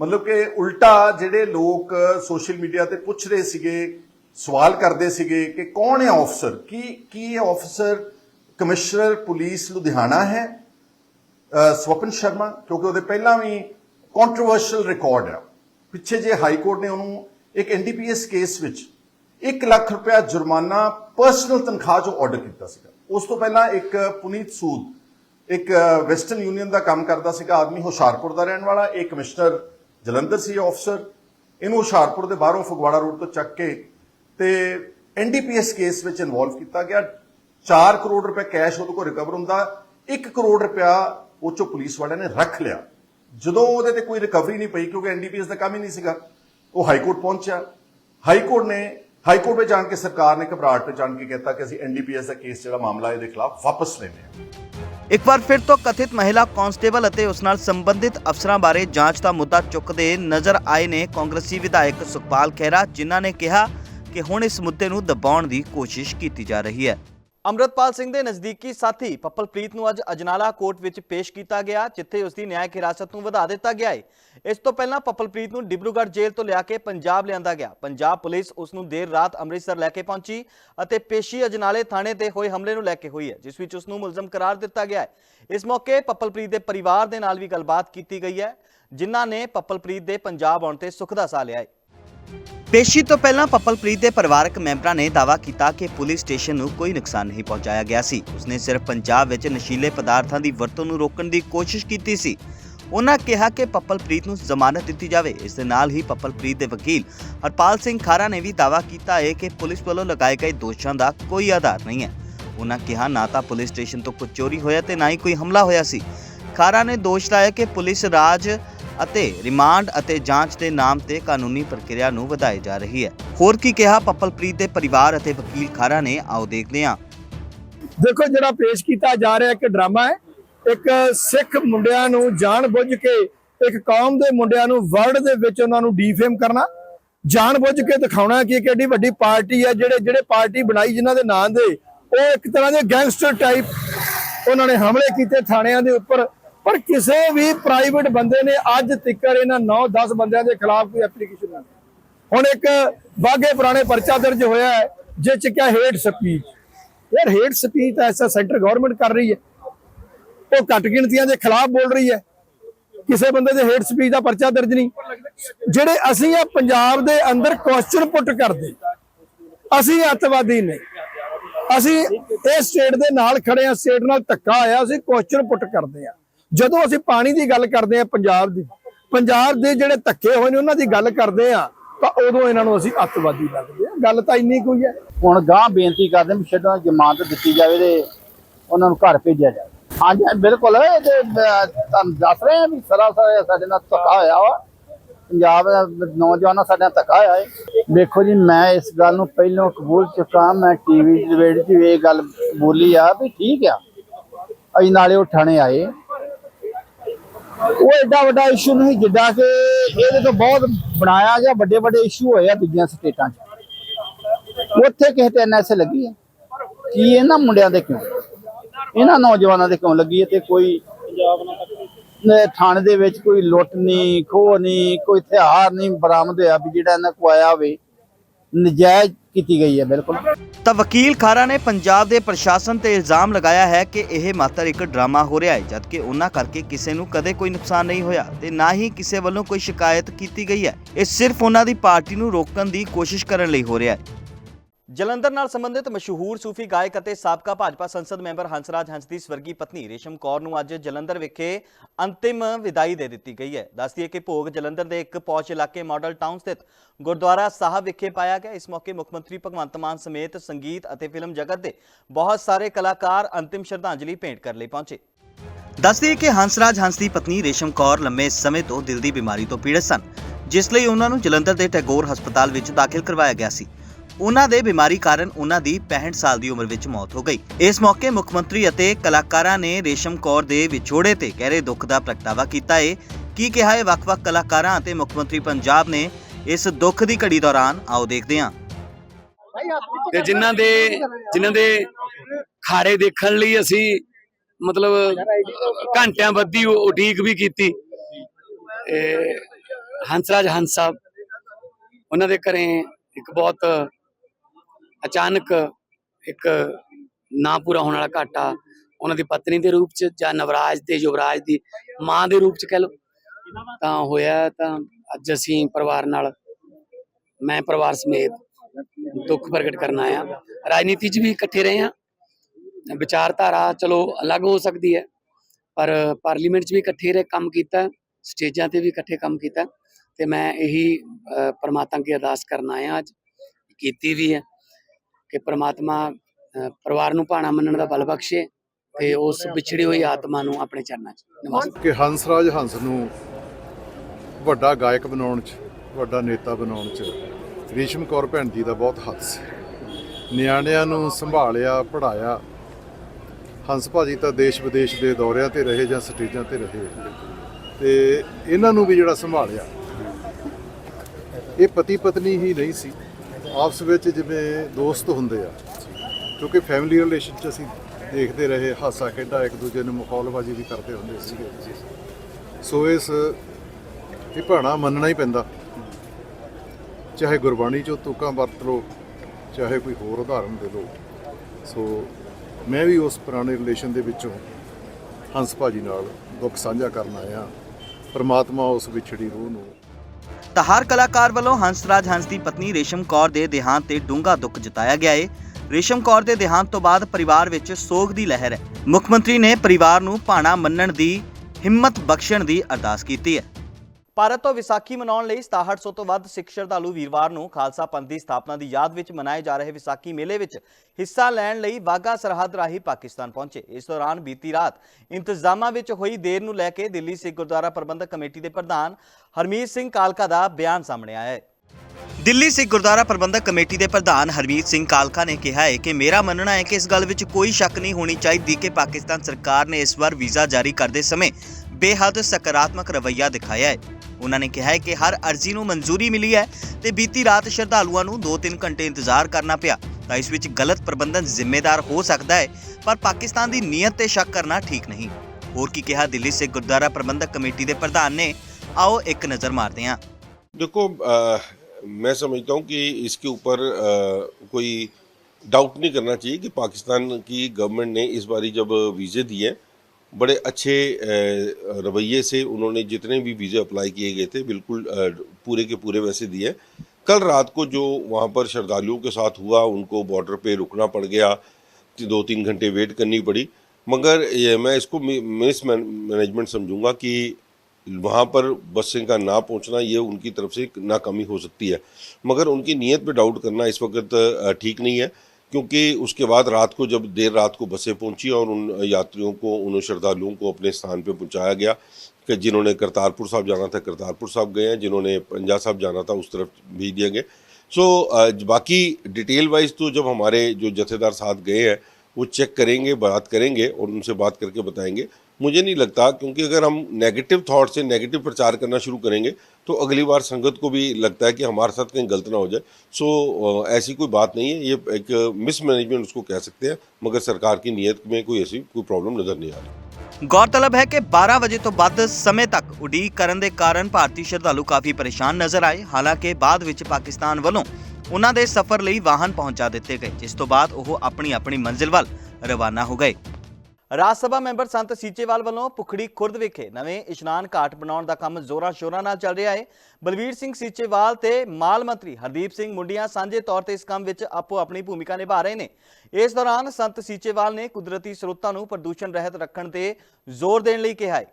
D: ਮਤਲਬ ਕਿ ਉਲਟਾ ਜਿਹੜੇ ਲੋਕ ਸੋਸ਼ਲ ਮੀਡੀਆ ਤੇ ਪੁੱਛ ਰਹੇ ਸੀਗੇ, ਸਵਾਲ ਕਰਦੇ ਸੀਗੇ ਕਿ ਕੌਣ ਹੈ ਆਫਸਰ ਕੀ ਕੀ ਇਹ ਆਫਸਰ ਕਮਿਸ਼ਨਰ ਪੁਲਿਸ ਲੁਧਿਆਣਾ ਹੈ? ਸਵਪਨ ਸ਼ਰਮਾ, ਕਿਉਂਕਿ ਉਹਦੇ ਪਹਿਲਾਂ ਵੀ ਕੰਟਰੋਵਰਸ਼ੀਅਲ ਰਿਕਾਰਡ ਹੈ ਪਿੱਛੇ ਜੇ ਹਾਈ ਕੋਰਟ ਨੇ ਉਹਨੂੰ ਇੱਕ ਐਨਡੀਪੀਐਸ ਕੇਸ ਵਿੱਚ 1 ਲੱਖ ਰੁਪਇਆ ਜੁਰਮਾਨਾ ਪਰਸਨਲ ਤਨਖਾਹ 'ਚੋਂ ਆਰਡਰ ਕੀਤਾ ਸੀਗਾ। ਉਸ ਤੋਂ ਪਹਿਲਾਂ ਇੱਕ ਪੁਨੀਤ ਸੂਦ, ਇੱਕ ਵੈਸਟਰਨ ਯੂਨੀਅਨ ਦਾ ਕੰਮ ਕਰਦਾ ਸੀਗਾ, ਆਦਮੀ ਹੁਸ਼ਿਆਰਪੁਰ ਦਾ ਰਹਿਣ ਵਾਲਾ ਇਹ ਕਮਿਸ਼ਨਰ ਜਲੰਧਰ ਸੀ ਆਫਸਰ ਇਹਨੂੰ ਹੁਸ਼ਿਆਰਪੁਰ ਦੇ ਬਾਹਰੋਂ ਫਗਵਾੜਾ ਰੋਡ ਤੋਂ ਚੱਕ ਕੇ ਤੇ ਐਨਡੀਪੀਐਸ ਕੇਸ ਵਿੱਚ ਇਨਵੋਲਵ ਕੀਤਾ ਗਿਆ। 4 ਕਰੋੜ ਰੁਪਏ ਕੈਸ਼ ਉਹਦੇ ਕੋਲ ਰਿਕਵਰ ਹੁੰਦਾ 1 ਕਰੋੜ ਰੁਪਇਆ ਉਹ ਚੋਂ ਪੁਲਿਸ ਵਾਲਿਆਂ ਨੇ ਰੱਖ ਲਿਆ। ਜਦੋਂ ਉਹਦੇ ਤੇ ਕੋਈ ਰਿਕਵਰੀ ਨਹੀਂ ਪਈ, ਕਿਉਂਕਿ ਐਨਡੀਪੀਐਸ ਦਾ ਕੰਮ ਹੀ ਨਹੀਂ ਸੀਗਾ, ਉਹ ਹਾਈ ਕੋਰਟ ਪਹੁੰਚਿਆ। ਹਾਈ ਕੋਰਟ ਨੇ ਹਾਈ ਕੋਰਟ ਵਿੱਚ ਜਾਣ ਕੇ ਸਰਕਾਰ ਨੇ ਘਬਰਾਹਟ ਵਿੱਚ ਜਾਣ ਕੇ ਕਹਿਤਾ ਕਿ ਅਸੀਂ ਐਨਡੀਪੀਐਸ ਦਾ ਕੇਸ ਜਿਹੜਾ ਮਾਮਲਾ ਇਹਦੇ ਖਿਲਾਫ ਵਾਪਸ ਲੈਂਦੇ ਹਾਂ।
A: ਇੱਕ ਵਾਰ ਫਿਰ ਤੋਂ ਕਥਿਤ ਮਹਿਲਾ ਕਾਂਸਟੇਬਲ ਅਤੇ ਉਸ ਨਾਲ ਸੰਬੰਧਿਤ ਅਫਸਰਾਂ ਬਾਰੇ ਜਾਂਚ ਦਾ ਮੁੱਦਾ ਚੁੱਕਦੇ ਨਜ਼ਰ ਆਏ ਨੇ ਕਾਂਗਰਸੀ ਵਿਧਾਇਕ ਸੁਖਪਾਲ ਖਹਿਰਾ, ਜਿਨ੍ਹਾਂ ਨੇ ਕਿਹਾ ਕਿ ਹੁਣ ਇਸ ਮੁੱਦੇ ਨੂੰ ਦਬਾਉਣ ਦੀ ਕੋਸ਼ਿਸ਼ ਕੀਤੀ ਜਾ ਰਹੀ ਹੈ। ਅਮਰਤਪਾਲ ਸਿੰਘ ਦੇ ਨਜ਼ਦੀਕੀ ਸਾਥੀ ਪੱਪਲਪ੍ਰੀਤ ਨੂੰ ਅੱਜ ਅਜਨਾਲਾ ਕੋਰਟ ਵਿੱਚ ਪੇਸ਼ ਕੀਤਾ ਗਿਆ, ਜਿੱਥੇ ਉਸ ਦੀ ਨਿਆਇਕ ਹਿਰਾਸਤ ਨੂੰ ਵਧਾ ਦਿੱਤਾ ਗਿਆ ਹੈ ਇਸ ਤੋਂ ਪਹਿਲਾਂ ਪੱਪਲਪ੍ਰੀਤ ਨੂੰ ਡਿਬਰੂਗੜ੍ਹ ਜੇਲ੍ਹ ਤੋਂ ਲਿਆ ਕੇ ਪੰਜਾਬ ਲਿਆਂਦਾ ਗਿਆ। ਪੰਜਾਬ ਪੁਲਿਸ ਉਸ ਨੂੰ ਦੇਰ ਰਾਤ ਅੰਮ੍ਰਿਤਸਰ ਲੈ ਕੇ ਪਹੁੰਚੀ ਅਤੇ ਪੇਸ਼ੀ ਅਜਨਾਲੇ ਥਾਣੇ ਤੇ ਹੋਏ ਹਮਲੇ ਨੂੰ ਲੈ ਕੇ ਹੋਈ ਹੈ, ਜਿਸ ਵਿੱਚ ਉਸ ਨੂੰ ਮੁਲਜ਼ਮ ਕਰਾਰ ਦਿੱਤਾ ਗਿਆ ਹੈ ਇਸ ਮੌਕੇ ਪੱਪਲਪ੍ਰੀਤ ਦੇ ਪਰਿਵਾਰ ਦੇ ਨਾਲ ਵੀ ਗੱਲਬਾਤ ਕੀਤੀ ਗਈ ਹੈ, ਜਿਨ੍ਹਾਂ ਨੇ ਪੱਪਲਪ੍ਰੀਤ ਦੇ ਪੰਜਾਬ ਆਉਣ ਤੇ ਸੁੱਖ ਦਾ ਸਾਹ ਲਿਆ ਹੈ ਪੇਸ਼ੀ ਤੋਂ ਪਹਿਲਾਂ ਪੱਪਲਪ੍ਰੀਤ ਦੇ ਪਰਿਵਾਰਕ ਮੈਂਬਰਾਂ ਨੇ ਦਾਅਵਾ ਕੀਤਾ ਕਿ ਪੁਲਿਸ ਸਟੇਸ਼ਨ ਨੂੰ ਕੋਈ ਨੁਕਸਾਨ ਨਹੀਂ ਪਹੁੰਚਾਇਆ ਗਿਆ ਸੀ। ਉਸਨੇ ਸਿਰਫ ਪੰਜਾਬ ਵਿੱਚ ਨਸ਼ੀਲੇ ਪਦਾਰਥਾਂ ਦੀ ਵਰਤੋਂ ਨੂੰ ਰੋਕਣ ਦੀ ਕੋਸ਼ਿਸ਼ ਕੀਤੀ ਸੀ। ਉਹਨਾਂ ਕਿਹਾ ਕਿ ਪੱਪਲਪ੍ਰੀਤ ਨੂੰ ਜ਼ਮਾਨਤ ਦਿੱਤੀ ਜਾਵੇ। ਇਸ ਦੇ ਨਾਲ ਹੀ ਪੱਪਲਪ੍ਰੀਤ ਦੇ ਵਕੀਲ ਹਰਪਾਲ ਸਿੰਘ ਖਾਰਾ ਨੇ ਵੀ ਦਾਅਵਾ ਕੀਤਾ ਹੈ ਕਿ ਪੁਲਿਸ ਵੱਲੋਂ ਲਗਾਏ ਗਏ ਦੋਸ਼ਾਂ ਦਾ ਕੋਈ ਆਧਾਰ ਨਹੀਂ ਹੈ। ਉਹਨਾਂ ਕਿਹਾ, ਨਾ ਤਾਂ ਪੁਲਿਸ ਸਟੇਸ਼ਨ ਤੋਂ ਕੁਝ ਚੋਰੀ ਹੋਇਆ ਤੇ ਨਾ ਹੀ ਕੋਈ ਹਮਲਾ ਹੋਇਆ ਸੀ। ਖਾਰਾ ਨੇ ਦੋਸ਼ ਲਾਇਆ ਕਿ ਪੁਲਿਸ ਰਾਜ ਅਤੇ ਰਿਮਾਂਡ ਅਤੇ ਜਾਂਚ ਦੇ ਨਾਮ ਤੇ ਕਾਨੂੰਨੀ ਪ੍ਰਕਿਰਿਆ ਨੂੰ ਵਧਾਈ ਜਾ ਰਹੀ ਹੈ। ਹੋਰ ਕੀ ਕਿਹਾ? ਪੱਪਲਪ੍ਰੀਤ ਦੇ ਪਰਿਵਾਰ ਅਤੇ ਵਕੀਲ ਖਾਰਾ ਨੇ। ਆਓ ਦੇਖਦੇ ਹਾਂ।
E: ਦੇਖੋ, ਜਿਹੜਾ ਪੇਸ਼ ਕੀਤਾ ਜਾ ਰਿਹਾ ਇੱਕ ਡਰਾਮਾ ਹੈ। ਇੱਕ ਸਿੱਖ ਮੁੰਡਿਆਂ ਨੂੰ ਜਾਣ-ਬੁੱਝ ਕੇ, ਇੱਕ ਕੌਮ ਦੇ ਮੁੰਡਿਆਂ ਨੂੰ ਵਰਲਡ ਦੇ ਵਿੱਚ ਉਹਨਾਂ ਨੂੰ ਡੀਫੇਮ ਕਰਨਾ, ਜਾਣ-ਬੁੱਝ ਕੇ ਦਿਖਾਉਣਾ ਕਿ ਇੱਕ ਵੱਡੀ ਪਾਰਟੀ ਹੈ। ਜਿਹੜੇ ਜਿਹੜੇ ਪਾਰਟੀ ਬਣਾਈ ਜਿਨ੍ਹਾਂ ਦੇ ਨਾਂ ਦੇ, ਉਹ ਇੱਕ ਤਰ੍ਹਾਂ ਦੇ ਗੈਂਗਸਟਰ ਟਾਈਪ ਉਹਨਾਂ ਨੇ ਹਮਲੇ ਕੀਤੇ ਥਾਣਿਆਂ ਦੇ ਉੱਪਰ। ਪਰ ਕਿਸੇ ਵੀ ਪ੍ਰਾਈਵੇਟ ਬੰਦੇ ਨੇ ਅੱਜ ਤੱਕਰ ਇਹਨਾਂ 9-10 ਬੰਦਿਆਂ ਦੇ ਖਿਲਾਫ ਕੋਈ ਐਪਲੀਕੇਸ਼ਨ ਨਹੀਂ ਹੁਣ ਇੱਕ ਬਾਗੇ ਪੁਰਾਣੇ ਪਰਚਾ ਦਰਜ ਹੋਇਆ ਹੈ ਜਿਸ ਚ ਕਿਹਾ ਹੇਟ ਸਪੀਚ ਯਾਰ ਹੇਟ ਸਪੀਚ ਤਾਂ ਐਸਾ ਸੈਂਟਰ ਗਵਰਨਮੈਂਟ ਕਰ ਰਹੀ ਹੈ। ਉਹ ਘੱਟ ਗਿਣਤੀਆਂ ਦੇ ਖਿਲਾਫ ਬੋਲ ਰਹੀ ਹੈ। ਕਿਸੇ ਬੰਦੇ ਦੇ ਹੇਟ ਸਪੀਚ ਦਾ ਪਰਚਾ ਦਰਜ ਨਹੀਂ। ਜਿਹੜੇ ਅਸੀਂ ਆ ਪੰਜਾਬ ਦੇ ਅੰਦਰ ਕੁਐਸਚਨ ਪੁੱਟ ਕਰਦੇ, ਅਸੀਂ ਅੱਤਵਾਦੀ ਨਹੀਂ। ਅਸੀਂ ਇਸ ਸਟੇਟ ਦੇ ਨਾਲ ਖੜੇ ਆ ਸਟੇਟ ਨਾਲ ਧੱਕਾ ਆਇਆ, ਅਸੀਂ ਕੁਐਸਚਨ ਪੁੱਟ ਕਰਦੇ ਆ ਜਦੋਂ ਅਸੀਂ ਪਾਣੀ ਦੀ ਗੱਲ ਕਰਦੇ ਆ ਪੰਜਾਬ ਦੀ, ਪੰਜਾਬ ਦੇ ਜਿਹੜੇ ਧੱਕੇ ਹੋਏ ਨੇ, ਉਹਨਾਂ ਦੀ ਗੱਲ ਕਰਦੇ ਆ ਤਾਂ ਉਦੋਂ ਇਹਨਾਂ ਨੂੰ ਅਸੀਂ ਅੱਤਵਾਦੀ ਲੱਗਦੇ ਆ ਗੱਲ ਤਾਂ ਇੰਨੀ ਕੋਈ ਹੈ।
F: ਹੁਣ ਗਾਂ ਬੇਨਤੀ ਕਰਦੇ ਵੀ ਛੱਡੋ, ਜ਼ਮਾਨਤ ਦਿੱਤੀ ਜਾਵੇ ਤੇ ਉਹਨਾਂ ਨੂੰ ਘਰ ਭੇਜਿਆ ਜਾਵੇ। ਹਾਂਜੀ ਬਿਲਕੁਲ। ਇਹ ਤੇ ਤੁਹਾਨੂੰ ਦੱਸ ਰਹੇ ਆ ਵੀ ਸਰਾਸਰ ਸਾਡੇ ਨਾਲ ਧੱਕਾ ਹੋਇਆ ਵਾ। ਪੰਜਾਬ ਨੌਜਵਾਨਾਂ ਸਾਡੇ ਨਾਲ ਧੱਕਾ ਹੋਇਆ ਹੈ ਦੇਖੋ ਜੀ, ਮੈਂ ਇਸ ਗੱਲ ਨੂੰ ਪਹਿਲਾਂ ਕਬੂਲ ਚੁੱਕਾ, ਮੈਂ ਟੀਵੀ ਡਿਬੇਟ 'ਚ ਵੀ ਇਹ ਗੱਲ ਬੋਲੀ ਆ ਵੀ ਠੀਕ ਆ। ਅਸੀਂ ਨਾਲੇ ਉਹ ਥਾਣੇ ਆਏ। ਉਹ ਐਡਾ ਵੱਡਾ ਇਸ਼ੂ ਨਹੀਂ, ਜਿੱਦਾਂ ਕਿ ਇਹਦੇ ਤੋਂ ਬਹੁਤ ਬਣਾਇਆ ਗਿਆ, ਵੱਡੇ ਵੱਡੇ ਇਸ਼ੂ ਹੋਏ ਆ ਦੂਜੀਆਂ ਸਟੇਟਾਂ 'ਚ। ਉੱਥੇ ਕਿਸੇ ਤੇ ਐਨਐਸ ਲੱਗੀ ਹੈ ਕੀ ਇਹਨਾਂ ਮੁੰਡਿਆਂ ਦੇ ਕਿਉਂ? ਇਹਨਾਂ ਨੌਜਵਾਨਾਂ ਦੇ ਕਿਉਂ ਲੱਗੀ ਹੈ ਤੇ ਕੋਈ ਥਾਣੇ ਦੇ ਵਿੱਚ ਕੋਈ ਲੁੱਟ ਨਹੀਂ, ਖੋਹ ਨਹੀਂ, ਕੋਈ ਹਥਿਆਰ ਨਹੀਂ ਬਰਾਮਦ ਹੋਇਆ ਵੀ ਜਿਹੜਾ ਇਹਨਾਂ ਕੋ ਆਇਆ ਹੋਵੇ। ਨਜਾਇਜ਼ ਕੀਤੀ ਗਈ ਹੈ, ਬਿਲਕੁਲ।
A: ਤਾਂ ਵਕੀਲ ਖਾਰਾ ਨੇ ਪੰਜਾਬ ਦੇ ਪ੍ਰਸ਼ਾਸਨ ਤੇ ਇਲਜ਼ਾਮ ਲਗਾਇਆ ਹੈ ਕਿ ਇਹ ਮਾਤਰ ਇੱਕ ਡਰਾਮਾ ਹੋ ਰਿਹਾ ਹੈ, ਜਦਕਿ ਉਹਨਾਂ ਕਰਕੇ ਕਿਸੇ ਨੂੰ ਕਦੇ ਕੋਈ ਨੁਕਸਾਨ ਨਹੀਂ ਹੋਇਆ ਤੇ ਨਾ ਹੀ ਕਿਸੇ ਵੱਲੋਂ ਕੋਈ ਸ਼ਿਕਾਇਤ ਕੀਤੀ ਗਈ ਹੈ। ਇਹ ਸਿਰਫ ਉਹਨਾਂ ਦੀ ਪਾਰਟੀ ਨੂੰ ਰੋਕਣ ਦੀ ਕੋਸ਼ਿਸ਼ ਕਰਨ ਲਈ ਹੋ ਰਿਹਾ ਹੈ। ਜਲੰਧਰ ਨਾਲ ਸੰਬੰਧਿਤ ਮਸ਼ਹੂਰ ਸੂਫੀ ਗਾਇਕ ਅਤੇ ਸਾਬਕਾ ਭਾਜਪਾ ਸੰਸਦ ਮੈਂਬਰ ਹੰਸਰਾਜ ਹੰਸ ਦੀ ਸਵਰਗੀ ਪਤਨੀ ਰੇਸ਼ਮ ਕੌਰ ਨੂੰ ਅੱਜ ਜਲੰਧਰ ਵਿਖੇ ਅੰਤਿਮ ਵਿਦਾਈ ਦੇ ਦਿੱਤੀ ਗਈ ਹੈ। ਦੱਸਦੀ ਹੈ ਕਿ ਭੋਗ ਜਲੰਧਰ ਦੇ ਇੱਕ ਪੌਸ਼ ਇਲਾਕੇ ਮਾਡਲ ਟਾਊਨ ਸਥਿਤ ਗੁਰਦੁਆਰਾ ਸਾਹਿਬ ਵਿਖੇ ਪਾਇਆ ਗਿਆ। ਇਸ ਮੌਕੇ ਮੁੱਖ ਮੰਤਰੀ ਭਗਵੰਤ ਮਾਨ ਸਮੇਤ ਸੰਗੀਤ ਅਤੇ ਫਿਲਮ ਜਗਤ ਦੇ ਬਹੁਤ ਸਾਰੇ ਕਲਾਕਾਰ ਅੰਤਿਮ ਸ਼ਰਧਾਂਜਲੀ ਭੇਂਟ ਕਰਨ ਲਈ ਪਹੁੰਚੇ। ਦੱਸਦੀ ਹੈ ਕਿ ਹੰਸਰਾਜ ਹੰਸ ਦੀ ਪਤਨੀ ਰੇਸ਼ਮ ਕੌਰ ਲੰਮੇ ਸਮੇਂ ਤੋਂ ਦਿਲ ਦੀ ਬਿਮਾਰੀ ਤੋਂ ਪੀੜਤ ਸਨ, ਜਿਸ ਲਈ ਉਹਨਾਂ ਨੂੰ ਜਲੰਧਰ ਦੇ ਟੈਗੋਰ ਹਸਪਤਾਲ ਵਿੱਚ ਦਾਖਲ ਕਰਵਾਇਆ ਗਿਆ ਸੀ। ਉਹਨਾਂ ਦੇ ਬਿਮਾਰੀ ਕਾਰਨ ਉਹਨਾਂ ਦੀ 65 ਸਾਲ ਦੀ ਉਮਰ ਵਿੱਚ ਮੌਤ ਹੋ ਗਈ। ਇਸ ਮੌਕੇ ਮੁੱਖ ਮੰਤਰੀ ਅਤੇ ਕਲਾਕਾਰਾਂ ਨੇ ਰੇਸ਼ਮ ਕੌਰ ਦੇ ਵਿਛੋੜੇ ਤੇ ਗਹਿਰੇ ਦੁੱਖ ਦਾ ਪ੍ਰਗਟਾਵਾ ਕੀਤਾ। ਹੈ ਕੀ ਕਿਹਾ ਹੈ ਵੱਖ-ਵੱਖ ਕਲਾਕਾਰਾਂ ਅਤੇ ਮੁੱਖ ਮੰਤਰੀ ਪੰਜਾਬ ਨੇ ਇਸ ਦੁੱਖ ਦੀ ਘੜੀ ਦੌਰਾਨ ਆਓ ਦੇਖਦੇ ਹਾਂ।
G: ਤੇ ਜਿਨ੍ਹਾਂ ਦੇ ਜਿਨ੍ਹਾਂ ਦੇ ਖਾੜੇ ਦੇਖਣ ਲਈ ਅਸੀਂ ਮਤਲਬ ਘੰਟਿਆਂ ਬੱਧੀ ਉਡੀਕ ਵੀ ਕੀਤੀ। ਇਹ ਹੰਸਰਾਜ ਹੰਸ ਸਾਹਿਬ, ਉਹਨਾਂ ਦੇ ਘਰੇ ਇੱਕ ਬਹੁਤ ਅਚਾਨਕ ਇੱਕ ਨਾ ਪੂਰਾ ਹੋਣ ਵਾਲਾ ਘਾਟਾ ਉਹਨਾਂ ਦੀ ਪਤਨੀ ਦੇ ਰੂਪ ਚ ਜਾਂ ਨਵਰਾਜ ਤੇ ਯੁਵਰਾਜ ਦੀ ਮਾਂ ਦੇ ਰੂਪ ਚ ਕਹਿ ਲਓ ਤਾਂ ਹੋਇਆ ਤਾਂ ਅੱਜ ਅਸੀਂ ਪਰਿਵਾਰ ਨਾਲ ਮੈਂ ਪਰਿਵਾਰ ਸਮੇਤ ਦੁੱਖ ਪ੍ਰਗਟ ਕਰਨ ਆਇਆ। ਰਾਜਨੀਤੀ 'ਚ ਵੀ ਇਕੱਠੇ ਰਹੇ ਹਾਂ। ਵਿਚਾਰਧਾਰਾ ਚਲੋ ਅਲੱਗ ਹੋ ਸਕਦੀ ਹੈ ਪਰ ਪਾਰਲੀਮੈਂਟ 'ਚ ਵੀ ਇਕੱਠੇ ਰਹੇ ਕੰਮ ਕੀਤਾ ਸਟੇਜਾਂ ਤੇ ਵੀ ਇਕੱਠੇ ਕੰਮ ਕੀਤਾ ਤੇ ਮੈਂ ਇਹੀ ਅ, ਪ੍ਰਮਾਤਮਾ ਅੱਗੇ ਅਰਦਾਸ ਕਰਨ ਆਇਆ ਅੱਜ। ਕੀਤੀ ਵੀ ਹੈ। ਕਿ ਪ੍ਰਮਾਤਮਾ ਪਰਿਵਾਰ ਨੂੰ ਭਾਣਾ ਮੰਨਣ ਦਾ ਬਲ ਬਖਸ਼ੇ ਤੇ ਉਸ ਵਿਛੜੀ ਹੋਈ ਆਤਮਾ ਨੂੰ ਆਪਣੇ ਚਰਨਾਂ 'ਚ ਨਮਸਤੇ
H: ਕਿ ਹੰਸਰਾਜ ਹੰਸ ਨੂੰ ਵੱਡਾ ਗਾਇਕ ਬਣਾਉਣ 'ਚ ਵੱਡਾ ਨੇਤਾ ਬਣਾਉਣ 'ਚ ਰੇਸ਼ਮ ਕੌਰ ਭੈਣ ਜੀ ਦਾ ਬਹੁਤ ਹੱਥ ਸੀ। ਨਿਆਣਿਆਂ ਨੂੰ ਸੰਭਾਲਿਆ ਪੜਾਇਆ ਹੰਸ ਭਾਜੀ ਤਾਂ ਦੇਸ਼ ਵਿਦੇਸ਼ ਦੇ ਦੌਰਿਆਂ ਤੇ ਰਹੇ ਜਾਂ ਸਟੇਜਾਂ ਤੇ ਰਹੇ। ਤੇ ਇਹਨਾਂ ਨੂੰ ਵੀ ਜਿਹੜਾ ਸੰਭਾਲਿਆ। ਇਹ ਪਤੀ ਪਤਨੀ ਹੀ ਨਹੀਂ ਸੀ। ਆਪਸ ਵਿੱਚ ਜਿਵੇਂ ਦੋਸਤ ਹੁੰਦੇ ਆ, ਕਿਉਂਕਿ ਫੈਮਿਲੀ ਰਿਲੇਸ਼ਨ 'ਚ ਅਸੀਂ ਦੇਖਦੇ ਰਹੇ, ਹਾਸਾ ਖੇਡਾ, ਇੱਕ ਦੂਜੇ ਨੂੰ ਮਖੌਲਬਾਜ਼ੀ ਵੀ ਕਰਦੇ ਹੁੰਦੇ ਸੀਗੇ। ਸੋ ਇਸ ਇਹ ਭਾਣਾ ਮੰਨਣਾ ਹੀ ਪੈਂਦਾ। ਚਾਹੇ ਗੁਰਬਾਣੀ ਚੋਂ ਤੁਕਾਂ ਵਰਤ ਲਓ, ਚਾਹੇ ਕੋਈ ਹੋਰ ਉਦਾਹਰਨ ਦੇ ਲਓ। ਸੋ ਮੈਂ ਵੀ ਉਸ ਪੁਰਾਣੇ ਰਿਲੇਸ਼ਨ ਦੇ ਵਿੱਚੋਂ ਹੰਸ ਭਾਜੀ ਨਾਲ ਦੁੱਖ ਸਾਂਝਾ ਕਰਨ ਆਇਆ। ਪਰਮਾਤਮਾ ਉਸ ਵਿਛੜੀ ਰੂਹ ਨੂੰ
A: ਤਾਂ ਹਰ ਕਲਾਕਾਰ ਵੱਲੋਂ ਹੰਸਰਾਜ ਹੰਸ ਦੀ ਪਤਨੀ ਰੇਸ਼ਮ ਕੌਰ ਦੇ ਦੇਹਾਂਤ ਤੇ ਡੂੰਘਾ ਦੁੱਖ ਜਤਾਇਆ ਗਿਆ ਏ। ਰੇਸ਼ਮ ਕੌਰ ਦੇ ਦੇਹਾਂਤ ਤੋਂ ਬਾਅਦ ਪਰਿਵਾਰ ਵਿੱਚ ਸੋਗ ਦੀ ਲਹਿਰ ਹੈ। ਮੁੱਖ ਮੰਤਰੀ ਨੇ ਪਰਿਵਾਰ ਨੂੰ ਭਾਣਾ ਮੰਨਣ ਦੀ, ਹਿੰਮਤ ਬਖਸ਼ਣ ਦੀ ਅਰਦਾਸ ਕੀਤੀ ਹੈ। ਭਾਰਤ ਤੋਂ ਵਿਸਾਖੀ ਮਨਾਉਣ ਲਈ 6700 ਤੋਂ ਵੱਧ ਸਿੱਖ ਸ਼ਰਧਾਲੂ ਵੀਰਵਾਰ ਨੂੰ ਖਾਲਸਾ ਪੰਥ ਦੀ ਸਥਾਪਨਾ ਦੀ ਯਾਦ ਵਿੱਚ ਮਨਾਏ ਜਾ ਰਹੇ ਵਿਸਾਖੀ ਮੇਲੇ ਵਿੱਚ ਹਿੱਸਾ ਲੈਣ ਲਈ ਵਾਗਾ ਸਰਹੱਦ ਰਾਹੀਂ ਪਾਕਿਸਤਾਨ ਪਹੁੰਚੇ। ਇਸ ਦੌਰਾਨ ਬੀਤੀ ਰਾਤ ਇੰਤਜ਼ਾਮਾਂ ਵਿੱਚ ਹੋਈ ਦੇਰ ਨੂੰ ਲੈ ਕੇ ਦਿੱਲੀ ਸਿੱਖ ਗੁਰਦੁਆਰਾ ਪ੍ਰਬੰਧਕ ਕਮੇਟੀ ਦੇ ਪ੍ਰਧਾਨ ਹਰਮੀਤ ਸਿੰਘ ਕਾਲਕਾ ਦਾ ਬਿਆਨ ਸਾਹਮਣੇ ਆਇਆ ਹੈ। ਦਿੱਲੀ ਸਿੱਖ ਗੁਰਦੁਆਰਾ ਪ੍ਰਬੰਧਕ ਕਮੇਟੀ ਦੇ ਪ੍ਰਧਾਨ ਹਰਮੀਤ ਸਿੰਘ ਕਾਲਕਾ ਨੇ ਕਿਹਾ ਹੈ ਕਿ ਮੇਰਾ ਮੰਨਣਾ ਹੈ ਕਿ ਇਸ ਗੱਲ ਵਿੱਚ ਕੋਈ ਸ਼ੱਕ ਨਹੀਂ ਹੋਣੀ ਚਾਹੀਦੀ ਕਿ ਪਾਕਿਸਤਾਨ ਸਰਕਾਰ ਨੇ ਇਸ ਵਾਰ ਵੀਜ਼ਾ ਜਾਰੀ ਕਰਦੇ ਸਮੇਂ ਬੇਹੱਦ ਸਕਾਰਾਤਮਕ ਰਵੱਈਆ ਦਿਖਾਇਆ ਹੈ ਉਹਨਾਂ ਨੇ ਕਿਹਾ ਹੈ ਕਿ ਹਰ ਅਰਜ਼ੀ ਨੂੰ ਮਨਜ਼ੂਰੀ ਮਿਲੀ ਹੈ ਤੇ ਬੀਤੀ ਰਾਤ ਸ਼ਰਧਾਲੂਆਂ ਨੂੰ 2-3 ਘੰਟੇ ਇੰਤਜ਼ਾਰ ਕਰਨਾ ਪਿਆ ਤਾਂ ਇਸ ਵਿੱਚ ਗਲਤ ਪ੍ਰਬੰਧਨ ਜ਼ਿੰਮੇਦਾਰ ਹੋ ਸਕਦਾ ਹੈ ਪਰ ਪਾਕਿਸਤਾਨ ਦੀ ਨੀਅਤ ਤੇ ਸ਼ੱਕ ਕਰਨਾ ਠੀਕ ਨਹੀਂ ਹੋਰ ਕੀ ਕਿਹਾ ਦਿੱਲੀ ਸਿੱਖ ਗੁਰਦੁਆਰਾ ਪ੍ਰਬੰਧਕ ਕਮੇਟੀ ਦੇ ਪ੍ਰਧਾਨ ਨੇ ਆਓ ਇੱਕ ਨਜ਼ਰ ਮਾਰਦੇ ਹਾਂ
I: देखो अ, मैं समझता हूँ कि इसके ऊपर अ, कोई डाउट नहीं करना चाहिए कि पाकिस्तान की गवर्नमेंट ने इस बारी जब वीज़े दिए बड़े अच्छे रवैये से उन्होंने जितने भी वीज़े अप्लाई किए गए थे, बिल्कुल पूरे के पूरे वैसे दिए कल रात को जो वहाँ पर श्रद्धालुओं के साथ हुआ, उनको बॉर्डर पे रुकना पड़ गया दो तीन घंटे वेट करनी पड़ी। मगर ये, मैं इसको मिस मैनेजमेंट समझूँगा कि वहाँ पर बसें का ना पहुँचना, ये उनकी तरफ़ से नाकामी हो सकती है। मगर उनकी नीयत पे डाउट करना इस वक्त ठीक नहीं है। क्योंकि उसके बाद रात को जब देर रात को बसें पहुँची और उन यात्रियों को, उन श्रद्धालुओं को अपने स्थान पर पहुँचाया गया कि जिन्होंने करतारपुर साहब जाना था, करतारपुर साहब गए हैं, जिन्होंने पंजा साहब जाना था, उस तरफ़ भेज दिया गया सो बाकी डिटेल वाइज तो जब हमारे जो जथेदार साथ गए हैं, वो चेक करेंगे, बात करेंगे और उनसे बात करके बताएँगे। मुझे नहीं लगता क्योंकि अगर हम नेगेटिव थॉट से नेगेटिव प्रचार करना शुरू करेंगे तो अगली बार संगत को भी लगता है कि हमारे साथ कहीं गलत ना हो जाए सो अ, ऐसी कोई बात नहीं है ये एक मिसमैनेजमेंट उसको कह सकते हैं मगर सरकार की नीयत में कोई ऐसी कोई प्रॉब्लम नज़र नहीं आ रही
A: ਗੌਰਤਲਬ ਹੈ ਕਿ 12 ਵਜੇ ਤੋਂ ਵੱਧ ਸਮੇਂ ਤੱਕ ਉਡੀਕ ਕਰਨ ਦੇ ਕਾਰਨ ਭਾਰਤੀ ਸ਼ਰਧਾਲੂ ਕਾਫੀ ਪਰੇਸ਼ਾਨ ਨਜ਼ਰ ਆਏ ਹਾਲਾਂਕਿ ਬਾਅਦ ਵਿੱਚ ਪਾਕਿਸਤਾਨ ਵੱਲੋਂ ਉਹਨਾਂ ਦੇ ਸਫ਼ਰ ਲਈ ਵਾਹਨ ਪਹੁੰਚਾ ਦਿੱਤੇ ਗਏ ਜਿਸ ਤੋਂ ਬਾਅਦ ਉਹ ਆਪਣੀ ਆਪਣੀ ਮੰਜ਼ਿਲ ਵੱਲ ਰਵਾਨਾ ਹੋ ਗਏ ਰਾਜ ਸਭਾ ਮੈਂਬਰ ਸੰਤ ਸੀਚੇਵਾਲ ਵੱਲੋਂ ਪੁਖੜੀ ਖੁਰਦ ਵਿਖੇ ਨਵੇਂ ਇਸ਼ਨਾਨ ਘਾਟ ਬਣਾਉਣ ਦਾ ਕੰਮ ਜ਼ੋਰਾਂ ਸ਼ੋਰਾਂ ਨਾਲ ਚੱਲ ਰਿਹਾ ਹੈ। ਬਲਵੀਰ ਸਿੰਘ ਸੀਚੇਵਾਲ ਤੇ ਮਾਲ ਮੰਤਰੀ ਹਰਦੀਪ ਸਿੰਘ ਮੁੰਡੀਆਂ ਸਾਂਝੇ ਤੌਰ ਤੇ ਇਸ ਕੰਮ ਵਿੱਚ ਆਪੋ ਆਪਣੀ ਭੂਮਿਕਾ ਨਿਭਾ ਰਹੇ ਨੇ। ਇਸ ਦੌਰਾਨ ਸੰਤ ਸੀਚੇਵਾਲ ਨੇ ਕੁਦਰਤੀ ਸਰੋਤਾਂ ਨੂੰ ਪ੍ਰਦੂਸ਼ਣ ਰਹਿਤ ਰੱਖਣ ਤੇ ਜ਼ੋਰ ਦੇਣ ਲਈ ਕਿਹਾ ਹੈ।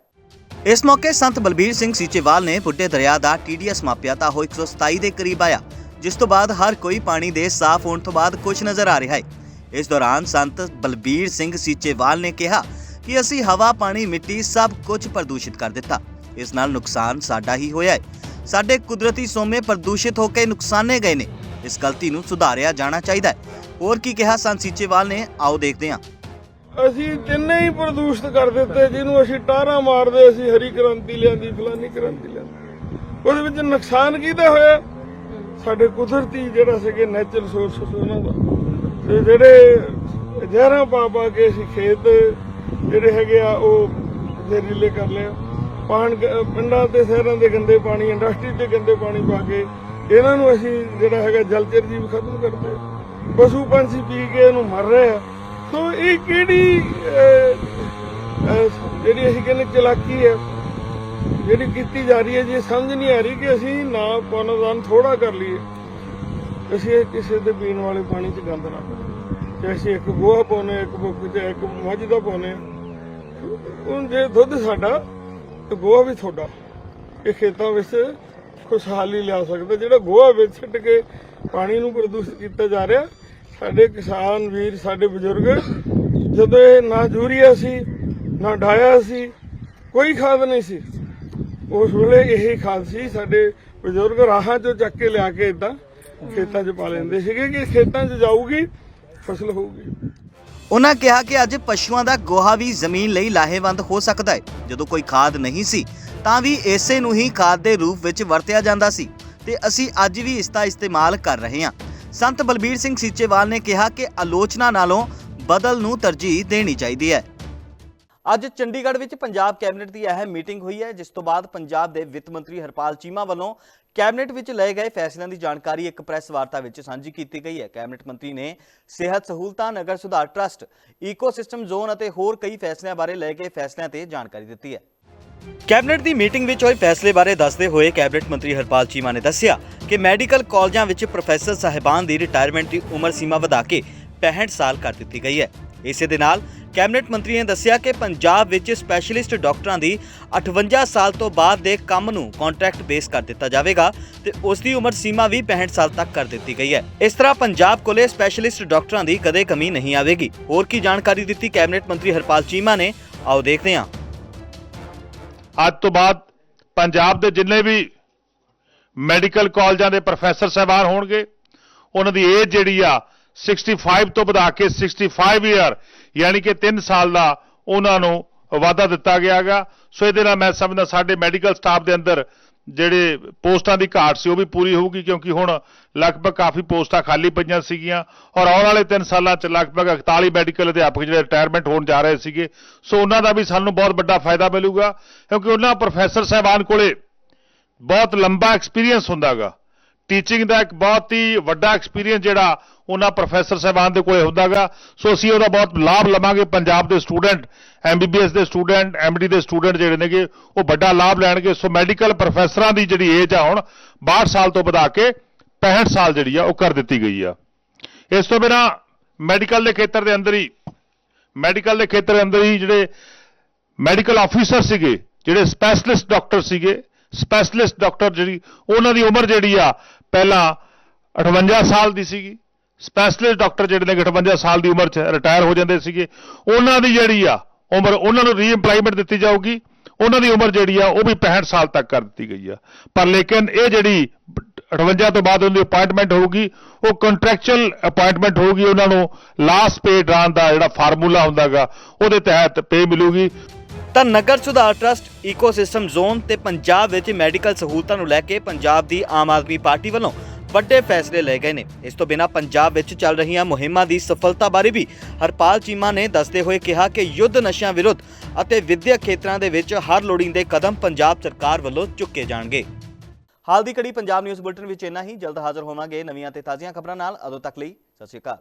A: ਇਸ ਮੌਕੇ ਸੰਤ ਬਲਬੀਰ ਸਿੰਘ ਸੀਚੇਵਾਲ ਨੇ ਬੁੱਢੇ ਦਰਿਆ ਦਾ ਟੀਡੀਐਸ ਮਾਪਿਆ ਤਾਂ ਉਹ 127 ਦੇ ਕਰੀਬ ਆਇਆ, ਜਿਸ ਤੋਂ ਬਾਅਦ ਹਰ ਕੋਈ ਪਾਣੀ ਦੇ ਸਾਫ਼ ਹੋਣ ਤੋਂ ਬਾਅਦ ਖੁਸ਼ ਨਜ਼ਰ ਆ ਰਿਹਾ ਹੈ। ਇਸ ਦੌਰਾਨ ਸੰਤ ਬਲਬੀਰ ਸਿੰਘ ਸੀਚੇਵਾਲ ਨੇ ਕਿਹਾ ਕਿ ਅਸੀਂ ਹਵਾ, ਪਾਣੀ, ਮਿੱਟੀ ਸਭ ਕੁਝ ਪ੍ਰਦੂਸ਼ਿਤ ਕਰ ਦਿੱਤਾ। ਇਸ ਨਾਲ ਨੁਕਸਾਨ ਸਾਡਾ ਹੀ ਹੋਇਆ ਹੈ। ਸਾਡੇ ਕੁਦਰਤੀ ਸੋਮੇ ਪ੍ਰਦੂਸ਼ਿਤ ਹੋ ਕੇ ਨੁਕਸਾਨੇ ਗਏ ਨੇ। ਇਸ ਗਲਤੀ ਨੂੰ ਸੁਧਾਰਿਆ ਜਾਣਾ ਚਾਹੀਦਾ ਹੈ। ਹੋਰ ਕੀ ਕਿਹਾ ਸੰਤ ਸੀਚੇਵਾਲ ਨੇ? ਆਓ ਦੇਖਦੇ ਹਾਂ।
J: ਅਸੀਂ ਤਿੰਨੇ ਹੀ ਪ੍ਰਦੂਸ਼ਿਤ ਕਰ ਦਿੱਤੇ, ਜਿਹਨੂੰ ਅਸੀਂ ਟਾਰਾਂ ਮਾਰਦੇ, ਅਸੀਂ ਹਰੀ ਕ੍ਰਾਂਤੀ ਲਿਆਂਦੀ, ਫਲਾਨੀ ਕ੍ਰਾਂਤੀ ਲਿਆਂਦੀ। ਉਹਦੇ ਵਿੱਚ ਨੁਕਸਾਨ ਕਿਹਦਾ ਹੋਇਆ? ਸਾਡੇ ਕੁਦਰਤੀ ਜਿਹੜਾ ਸੀਗੇ ਨੈਚੁਰਲ ਸੋਰਸਸ ਉਹਨਾਂ ਦਾ। ਤੇ ਜਿਹੜੇ ਜ਼ਹਿਰਾਂ ਪਾ ਪਾ ਕੇ ਅਸੀਂ ਖੇਤ ਜਿਹੜੇ ਹੈਗੇ ਆ, ਉਹ ਜ਼ਹਿਰੀਲੇ ਕਰ ਲਿਆ ਪਾਣ ਪਿੰਡਾਂ ਤੇ ਸ਼ਹਿਰਾਂ ਦੇ ਗੰਦੇ ਪਾਣੀ, ਇੰਡਸਟਰੀ ਦੇ ਗੰਦੇ ਪਾਣੀ ਪਾ ਕੇ ਇਹਨਾਂ ਨੂੰ ਅਸੀਂ ਜਿਹੜਾ ਹੈਗਾ ਜਲਚਰ ਜੀਵ ਖਤਮ ਕਰਦੇ ਪਸ਼ੂ ਪੰਛੀ ਪੀ ਕੇ ਇਹਨੂੰ ਮਰ ਰਹੇ ਆ। ਸੋ ਇਹ ਕਿਹੜੀ ਜਿਹੜੀ ਅਸੀਂ ਕਹਿੰਦੇ ਚਲਾਕੀ ਹੈ ਜਿਹੜੀ ਕੀਤੀ ਜਾ ਰਹੀ ਹੈ, ਜੀ ਸਮਝ ਨਹੀਂ ਆ ਰਹੀ ਕਿ ਅਸੀਂ ਨਾ ਪੁਨਰਦਾਨ ਥੋੜਾ ਕਰ ਲਈਏ। ਅਸੀਂ ਇਹ ਕਿਸੇ ਦੇ ਪੀਣ ਵਾਲੇ ਪਾਣੀ 'ਚ ਗੰਦ ਨਾ ਪਾਈਏ। ਜੇ ਅਸੀਂ ਇੱਕ ਗੋਹਾ ਪਾਉਨੇ ਇੱਕ ਬੁੱਕ 'ਚ, ਇੱਕ ਮੱਝ ਦਾ ਪਾਉਨੇ ਉਹ ਜੇ ਦੁੱਧ ਸਾਡਾ, ਤੇ ਗੋਹਾ ਵੀ ਤੁਹਾਡਾ। ਇਹ ਖੇਤਾਂ ਵਿੱਚ ਖੁਸ਼ਹਾਲੀ ਲਿਆ ਸਕਦਾ। ਜਿਹੜਾ ਗੋਹਾ ਵਿੱਚ ਛੱਡ ਕੇ ਪਾਣੀ ਨੂੰ ਪ੍ਰਦੂਸ਼ਿਤ ਕੀਤਾ ਜਾ ਰਿਹਾ, ਸਾਡੇ ਕਿਸਾਨ ਵੀਰ, ਸਾਡੇ ਬਜ਼ੁਰਗ, ਜਦੋਂ ਇਹ ਨਾ ਯੂਰੀਆ ਸੀ, ਨਾ ਡਾਇਆ ਸੀ, ਕੋਈ ਖਾਦ ਨਹੀਂ ਸੀ। ਉਸ ਵੇਲੇ ਇਹੀ ਖਾਦ ਸੀ, ਸਾਡੇ ਬਜ਼ੁਰਗ ਰਾਹਾਂ ਚੋਂ ਚੱਕ ਕੇ ਲਿਆ ਕੇ ਇਦਾਂ ਖੇਤਾਂ 'ਚ ਪਾ ਲੈਂਦੇ ਸੀਗੇ ਕਿ ਖੇਤਾਂ 'ਚ ਜਾਊਗੀ ਫਸਲ ਹੋਊਗੀ।
A: ਉਹਨਾਂ ਕਿਹਾ ਕਿ ਅੱਜ ਪਸ਼ੂਆਂ ਦਾ ਗੋਹਾ ਵੀ ਜ਼ਮੀਨ ਲਈ ਲਾਹੇਵੰਦ ਹੋ ਸਕਦਾ ਹੈ। ਜਦੋਂ ਕੋਈ ਖਾਦ ਨਹੀਂ ਸੀ ਤਾਂ ਵੀ ਇਸੇ ਨੂੰ ਹੀ ਖਾਦ ਦੇ ਰੂਪ ਵਿੱਚ ਵਰਤਿਆ ਜਾਂਦਾ ਸੀ ਤੇ ਅਸੀਂ ਅੱਜ ਵੀ ਇਸ ਦਾ ਇਸਤੇਮਾਲ ਕਰ ਰਹੇ ਹਾਂ। ਸੰਤ ਬਲਬੀਰ ਸਿੰਘ ਸੀਚੇਵਾਲ ਨੇ ਕਿਹਾ ਕਿ ਆਲੋਚਨਾ ਨਾਲੋਂ ਬਦਲ ਨੂੰ ਤਰਜੀਹ ਦੇਣੀ ਚਾਹੀਦੀ ਹੈ। ਅੱਜ ਚੰਡੀਗੜ੍ਹ ਵਿੱਚ ਪੰਜਾਬ ਕੈਬਨਿਟ ਦੀ ਅਹਿਮ ਮੀਟਿੰਗ ਹੋਈ ਹੈ ਜਿਸ ਤੋਂ ਬਾਅਦ ਪੰਜਾਬ ਦੇ ਵਿੱਤ ਮੰਤਰੀ ਹਰਪਾਲ ਚੀਮਾ ਵੱਲੋਂ ਕੈਬਨਿਟ ਵਿੱਚ ਲਏ ਗਏ ਫੈਸਲਿਆਂ ਦੀ ਜਾਣਕਾਰੀ ਇੱਕ ਪ੍ਰੈਸ ਵਾਰਤਾ ਵਿੱਚ ਸਾਂਝੀ ਕੀਤੀ ਗਈ ਹੈ। ਕੈਬਨਿਟ ਮੰਤਰੀ ਨੇ ਸਿਹਤ ਸਹੂਲਤਾਂ, ਨਗਰ ਸੁਧਾਰ ਟਰਸਟ, ਈਕੋਸਿਸਟਮ ਜ਼ੋਨ ਅਤੇ ਹੋਰ ਕਈ ਫੈਸਲਿਆਂ ਬਾਰੇ ਲਏ ਗਏ ਫੈਸਲਿਆਂ ਤੇ ਜਾਣਕਾਰੀ ਦਿੱਤੀ ਹੈ। ਕੈਬਨਿਟ ਦੀ ਮੀਟਿੰਗ ਵਿੱਚ ਹੋਏ ਫੈਸਲੇ ਬਾਰੇ ਦੱਸਦੇ ਹੋਏ ਕੈਬਨਿਟ ਮੰਤਰੀ ਹਰਪਾਲ ਚੀਮਾ ਨੇ ਦੱਸਿਆ ਕਿ ਮੈਡੀਕਲ ਕਾਲਜਾਂ ਵਿੱਚ ਪ੍ਰੋਫੈਸਰ ਸਾਹਿਬਾਨ ਦੀ ਰਿਟਾਇਰਮੈਂਟ ਦੀ ਉਮਰ ਸੀਮਾ ਵਧਾ ਕੇ 65 ਸਾਲ ਕਰ ਦਿੱਤੀ ਗਈ ਹੈ। ਇਸੇ ਦੇ ਨਾਲ ਕੈਬਨਿਟ ਮੰਤਰੀ ਨੇ ਦੱਸਿਆ ਕਿ ਪੰਜਾਬ ਵਿੱਚ ਸਪੈਸ਼ਲਿਸਟ ਡਾਕਟਰਾਂ ਦੀ 58 ਸਾਲ ਤੋਂ ਬਾਅਦ ਦੇ ਕੰਮ ਨੂੰ ਕੰਟਰੈਕਟ ਬੇਸ ਕਰ ਦਿੱਤਾ ਜਾਵੇਗਾ ਤੇ ਉਸ ਦੀ ਉਮਰ ਸੀਮਾ ਵੀ 65 ਸਾਲ ਤੱਕ ਕਰ ਦਿੱਤੀ ਗਈ ਹੈ। ਇਸ ਤਰ੍ਹਾਂ ਪੰਜਾਬ ਕੋਲੇ ਸਪੈਸ਼ਲਿਸਟ ਡਾਕਟਰਾਂ ਦੀ ਕਦੇ ਕਮੀ ਨਹੀਂ ਆਵੇਗੀ। ਹੋਰ ਕੀ ਜਾਣਕਾਰੀ ਦਿੱਤੀ ਕੈਬਨਿਟ ਮੰਤਰੀ ਹਰਪਾਲ ਚੀਮਾ ਨੇ? ਆਓ ਦੇਖਦੇ ਹਾਂ।
K: ਅੱਜ ਤੋਂ ਬਾਅਦ ਪੰਜਾਬ ਦੇ ਜਿੰਨੇ ਵੀ ਮੈਡੀਕਲ ਕਾਲਜਾਂ ਦੇ ਪ੍ਰੋਫੈਸਰ ਸਾਹਿਬਾਨ ਹੋਣਗੇ, ਉਹਨਾਂ ਦੀ ਏਜ ਜਿਹੜੀ ਆ 65 ਤੋਂ ਵਧਾ ਕੇ 65 ਇਅਰ ਯਾਨੀ ਕਿ 3 ਸਾਲ ਦਾ ਉਹਨਾਂ ਨੂੰ ਵਾਅਦਾ ਦਿੱਤਾ ਗਿਆਗਾ ਸੋ ਇਹਦੇ ਨਾਲ ਮੈਂ ਸਮਝਦਾ ਸਾਡੇ ਮੈਡੀਕਲ ਸਟਾਫ ਦੇ ਅੰਦਰ ਜਿਹੜੇ ਪੋਸਟਾਂ ਦੀ ਘਾਟ ਸੀ ਉਹ ਵੀ ਪੂਰੀ ਹੋਊਗੀ, ਕਿਉਂਕਿ ਹੁਣ ਲਗਭਗ ਕਾਫੀ ਪੋਸਟਾਂ ਖਾਲੀ ਪਈਆਂ ਸੀਗੀਆਂ ਔਰ ਆਉਣ ਵਾਲੇ 3 ਸਾਲਾਂ ਚ ਲਗਭਗ 41 ਮੈਡੀਕਲ ਅਧਿਆਪਕ ਜਿਹੜੇ ਰਿਟਾਇਰਮੈਂਟ ਹੋਣ ਜਾ ਰਹੇ ਸੀਗੇ। ਸੋ ਉਹਨਾਂ ਦਾ ਵੀ ਸਾਨੂੰ ਬਹੁਤ ਵੱਡਾ ਫਾਇਦਾ ਮਿਲੂਗਾ, ਕਿਉਂਕਿ ਉਹਨਾਂ ਪ੍ਰੋਫੈਸਰ ਸਾਹਿਬਾਨ ਕੋਲੇ ਬਹੁਤ ਲੰਬਾ ਐਕਸਪੀਰੀਅੰਸ ਹੁੰਦਾਗਾ ਟੀਚਿੰਗ ਦਾ ਇੱਕ ਬਹੁਤ ਹੀ ਵੱਡਾ ਐਕਸਪੀਰੀਅੰਸ ਜਿਹੜਾ ਉਹਨਾਂ ਪ੍ਰੋਫੈਸਰ ਸਾਹਿਬਾਨ ਦੇ ਕੋਲੇ ਹੁੰਦਾਗਾ। ਸੋ ਅਸੀਂ ਉਹਦਾ ਬਹੁਤ ਲਾਭ ਲਵਾਂਗੇ। ਪੰਜਾਬ ਦੇ ਸਟੂਡੈਂਟ ਐਮਬੀਬੀਐਸ ਦੇ ਸਟੂਡੈਂਟ ਐਮਡੀ ਦੇ ਸਟੂਡੈਂਟ ਜਿਹੜੇ ਨੇਗੇ, ਉਹ ਵੱਡਾ ਲਾਭ ਲੈਣਗੇ। ਸੋ ਮੈਡੀਕਲ ਪ੍ਰੋਫੈਸਰਾਂ ਦੀ ਜਿਹੜੀ ਏਜ ਆ ਹੁਣ 62 ਸਾਲ ਤੋਂ ਵਧਾ ਕੇ 65 ਸਾਲ ਜਿਹੜੀ ਆ, ਉਹ ਕਰ ਦਿੱਤੀ ਗਈ ਆ। ਇਸ ਤੋਂ ਬਿਨਾ ਮੈਡੀਕਲ ਦੇ ਖੇਤਰ ਦੇ ਅੰਦਰ ਹੀ ਮੈਡੀਕਲ ਦੇ ਖੇਤਰ ਦੇ ਅੰਦਰ ਹੀ ਜਿਹੜੇ ਮੈਡੀਕਲ ਆਫੀਸਰ ਸੀਗੇ, ਜਿਹੜੇ ਸਪੈਸ਼ਲਿਸਟ ਡਾਕਟਰ ਸੀਗੇ ਸਪੈਸ਼ਲਿਸਟ ਡਾਕਟਰ ਜਿਹੜੀ, ਉਹਨਾਂ ਦੀ ਉਮਰ ਜਿਹੜੀ ਆ ਪਹਿਲਾਂ 58 ਸਾਲ ਦੀ ਸੀਗੀ। ਸਪੈਸ਼ਲਿਸਟ ਡਾਕਟਰ ਜਿਹੜੇ ਨੇ 58 ਸਾਲ ਦੀ ਉਮਰ 'ਚ ਰਿਟਾਇਰ ਹੋ ਜਾਂਦੇ ਸੀਗੇ। ਉਹਨਾਂ ਦੀ ਜਿਹੜੀ ਆ ਉਮਰ, ਉਹਨਾਂ ਨੂੰ ਰੀਐਮਪਲਾਇਮੈਂਟ ਦਿੱਤੀ ਜਾਊਗੀ। ਉਹਨਾਂ ਦੀ ਉਮਰ ਜਿਹੜੀ ਆ ਉਹ ਵੀ 65 ਸਾਲ ਤੱਕ ਕਰ ਦਿੱਤੀ ਗਈ ਆ। ਪਰ ਲੇਕਿਨ ਇਹ ਜਿਹੜੀ 58 ਤੋਂ ਬਾਅਦ ਉਹਦੀ ਅਪਾਇੰਟਮੈਂਟ ਹੋਊਗੀ, ਉਹ ਕੰਟਰੈਕਚੁਅਲ ਅਪਾਇੰਟਮੈਂਟ ਹੋਊਗੀ ਉਹਨਾਂ ਨੂੰ। ਲਾਸਟ ਪੇ ਡਰਾਨ ਦਾ ਜਿਹੜਾ ਫਾਰਮੂਲਾ ਹੁੰਦਾਗਾ, ਉਹਦੇ ਤਹਿਤ ਪੇ ਮਿਲੂਗੀ।
A: ਤਾਂ ਨਗਰ ਸੁਧਾਰ ਟਰਸਟ ਈਕੋਸਿਸਟਮ ਜ਼ੋਨ ਤੇ ਪੰਜਾਬ ਵਿੱਚ ਮੈਡੀਕਲ ਸਹੂਲਤਾਂ ਨੂੰ ਲੈ ਕੇ ਪੰਜਾਬ ਦੀ ਆਮ ਆਦਮੀ ਪਾਰਟੀ ਵੱਲੋਂ ਵੱਡੇ ਫੈਸਲੇ ਲਏ ਗਏ ਨੇ। ਇਸ ਤੋਂ ਬਿਨਾਂ ਪੰਜਾਬ ਵਿੱਚ ਚੱਲ ਰਹੀਆਂ ਮੁਹਿੰਮਾਂ ਦੀ ਸਫਲਤਾ ਬਾਰੇ ਵੀ ਹਰਪਾਲ ਚੀਮਾ ਨੇ ਦੱਸਦੇ ਹੋਏ ਕਿਹਾ ਕਿ ਯੁੱਧ ਨਸ਼ਿਆਂ ਵਿਰੁੱਧ ਅਤੇ ਵਿਦਿਅਕ ਖੇਤਰਾਂ ਦੇ ਵਿੱਚ ਹਰ ਲੋੜੀਂਦੇ ਕਦਮ ਪੰਜਾਬ ਸਰਕਾਰ ਵੱਲੋਂ ਚੁੱਕੇ ਜਾਣਗੇ। ਹਾਲ ਦੀ ਘੜੀ ਪੰਜਾਬ ਨਿਊਜ਼ ਬੁਲਟਨ ਵਿੱਚ ਇੰਨਾ ਹੀ। ਜਲਦ ਹਾਜ਼ਰ ਹੋਵਾਂਗੇ ਨਵੀਆਂ ਤੇ ਤਾਜ਼ੀਆਂ ਖਬਰਾਂ ਨਾਲ। ਅਦੋਂ ਤੱਕ ਲਈ ਸਤਿ ਸ਼੍ਰੀ ਅਕਾਲ।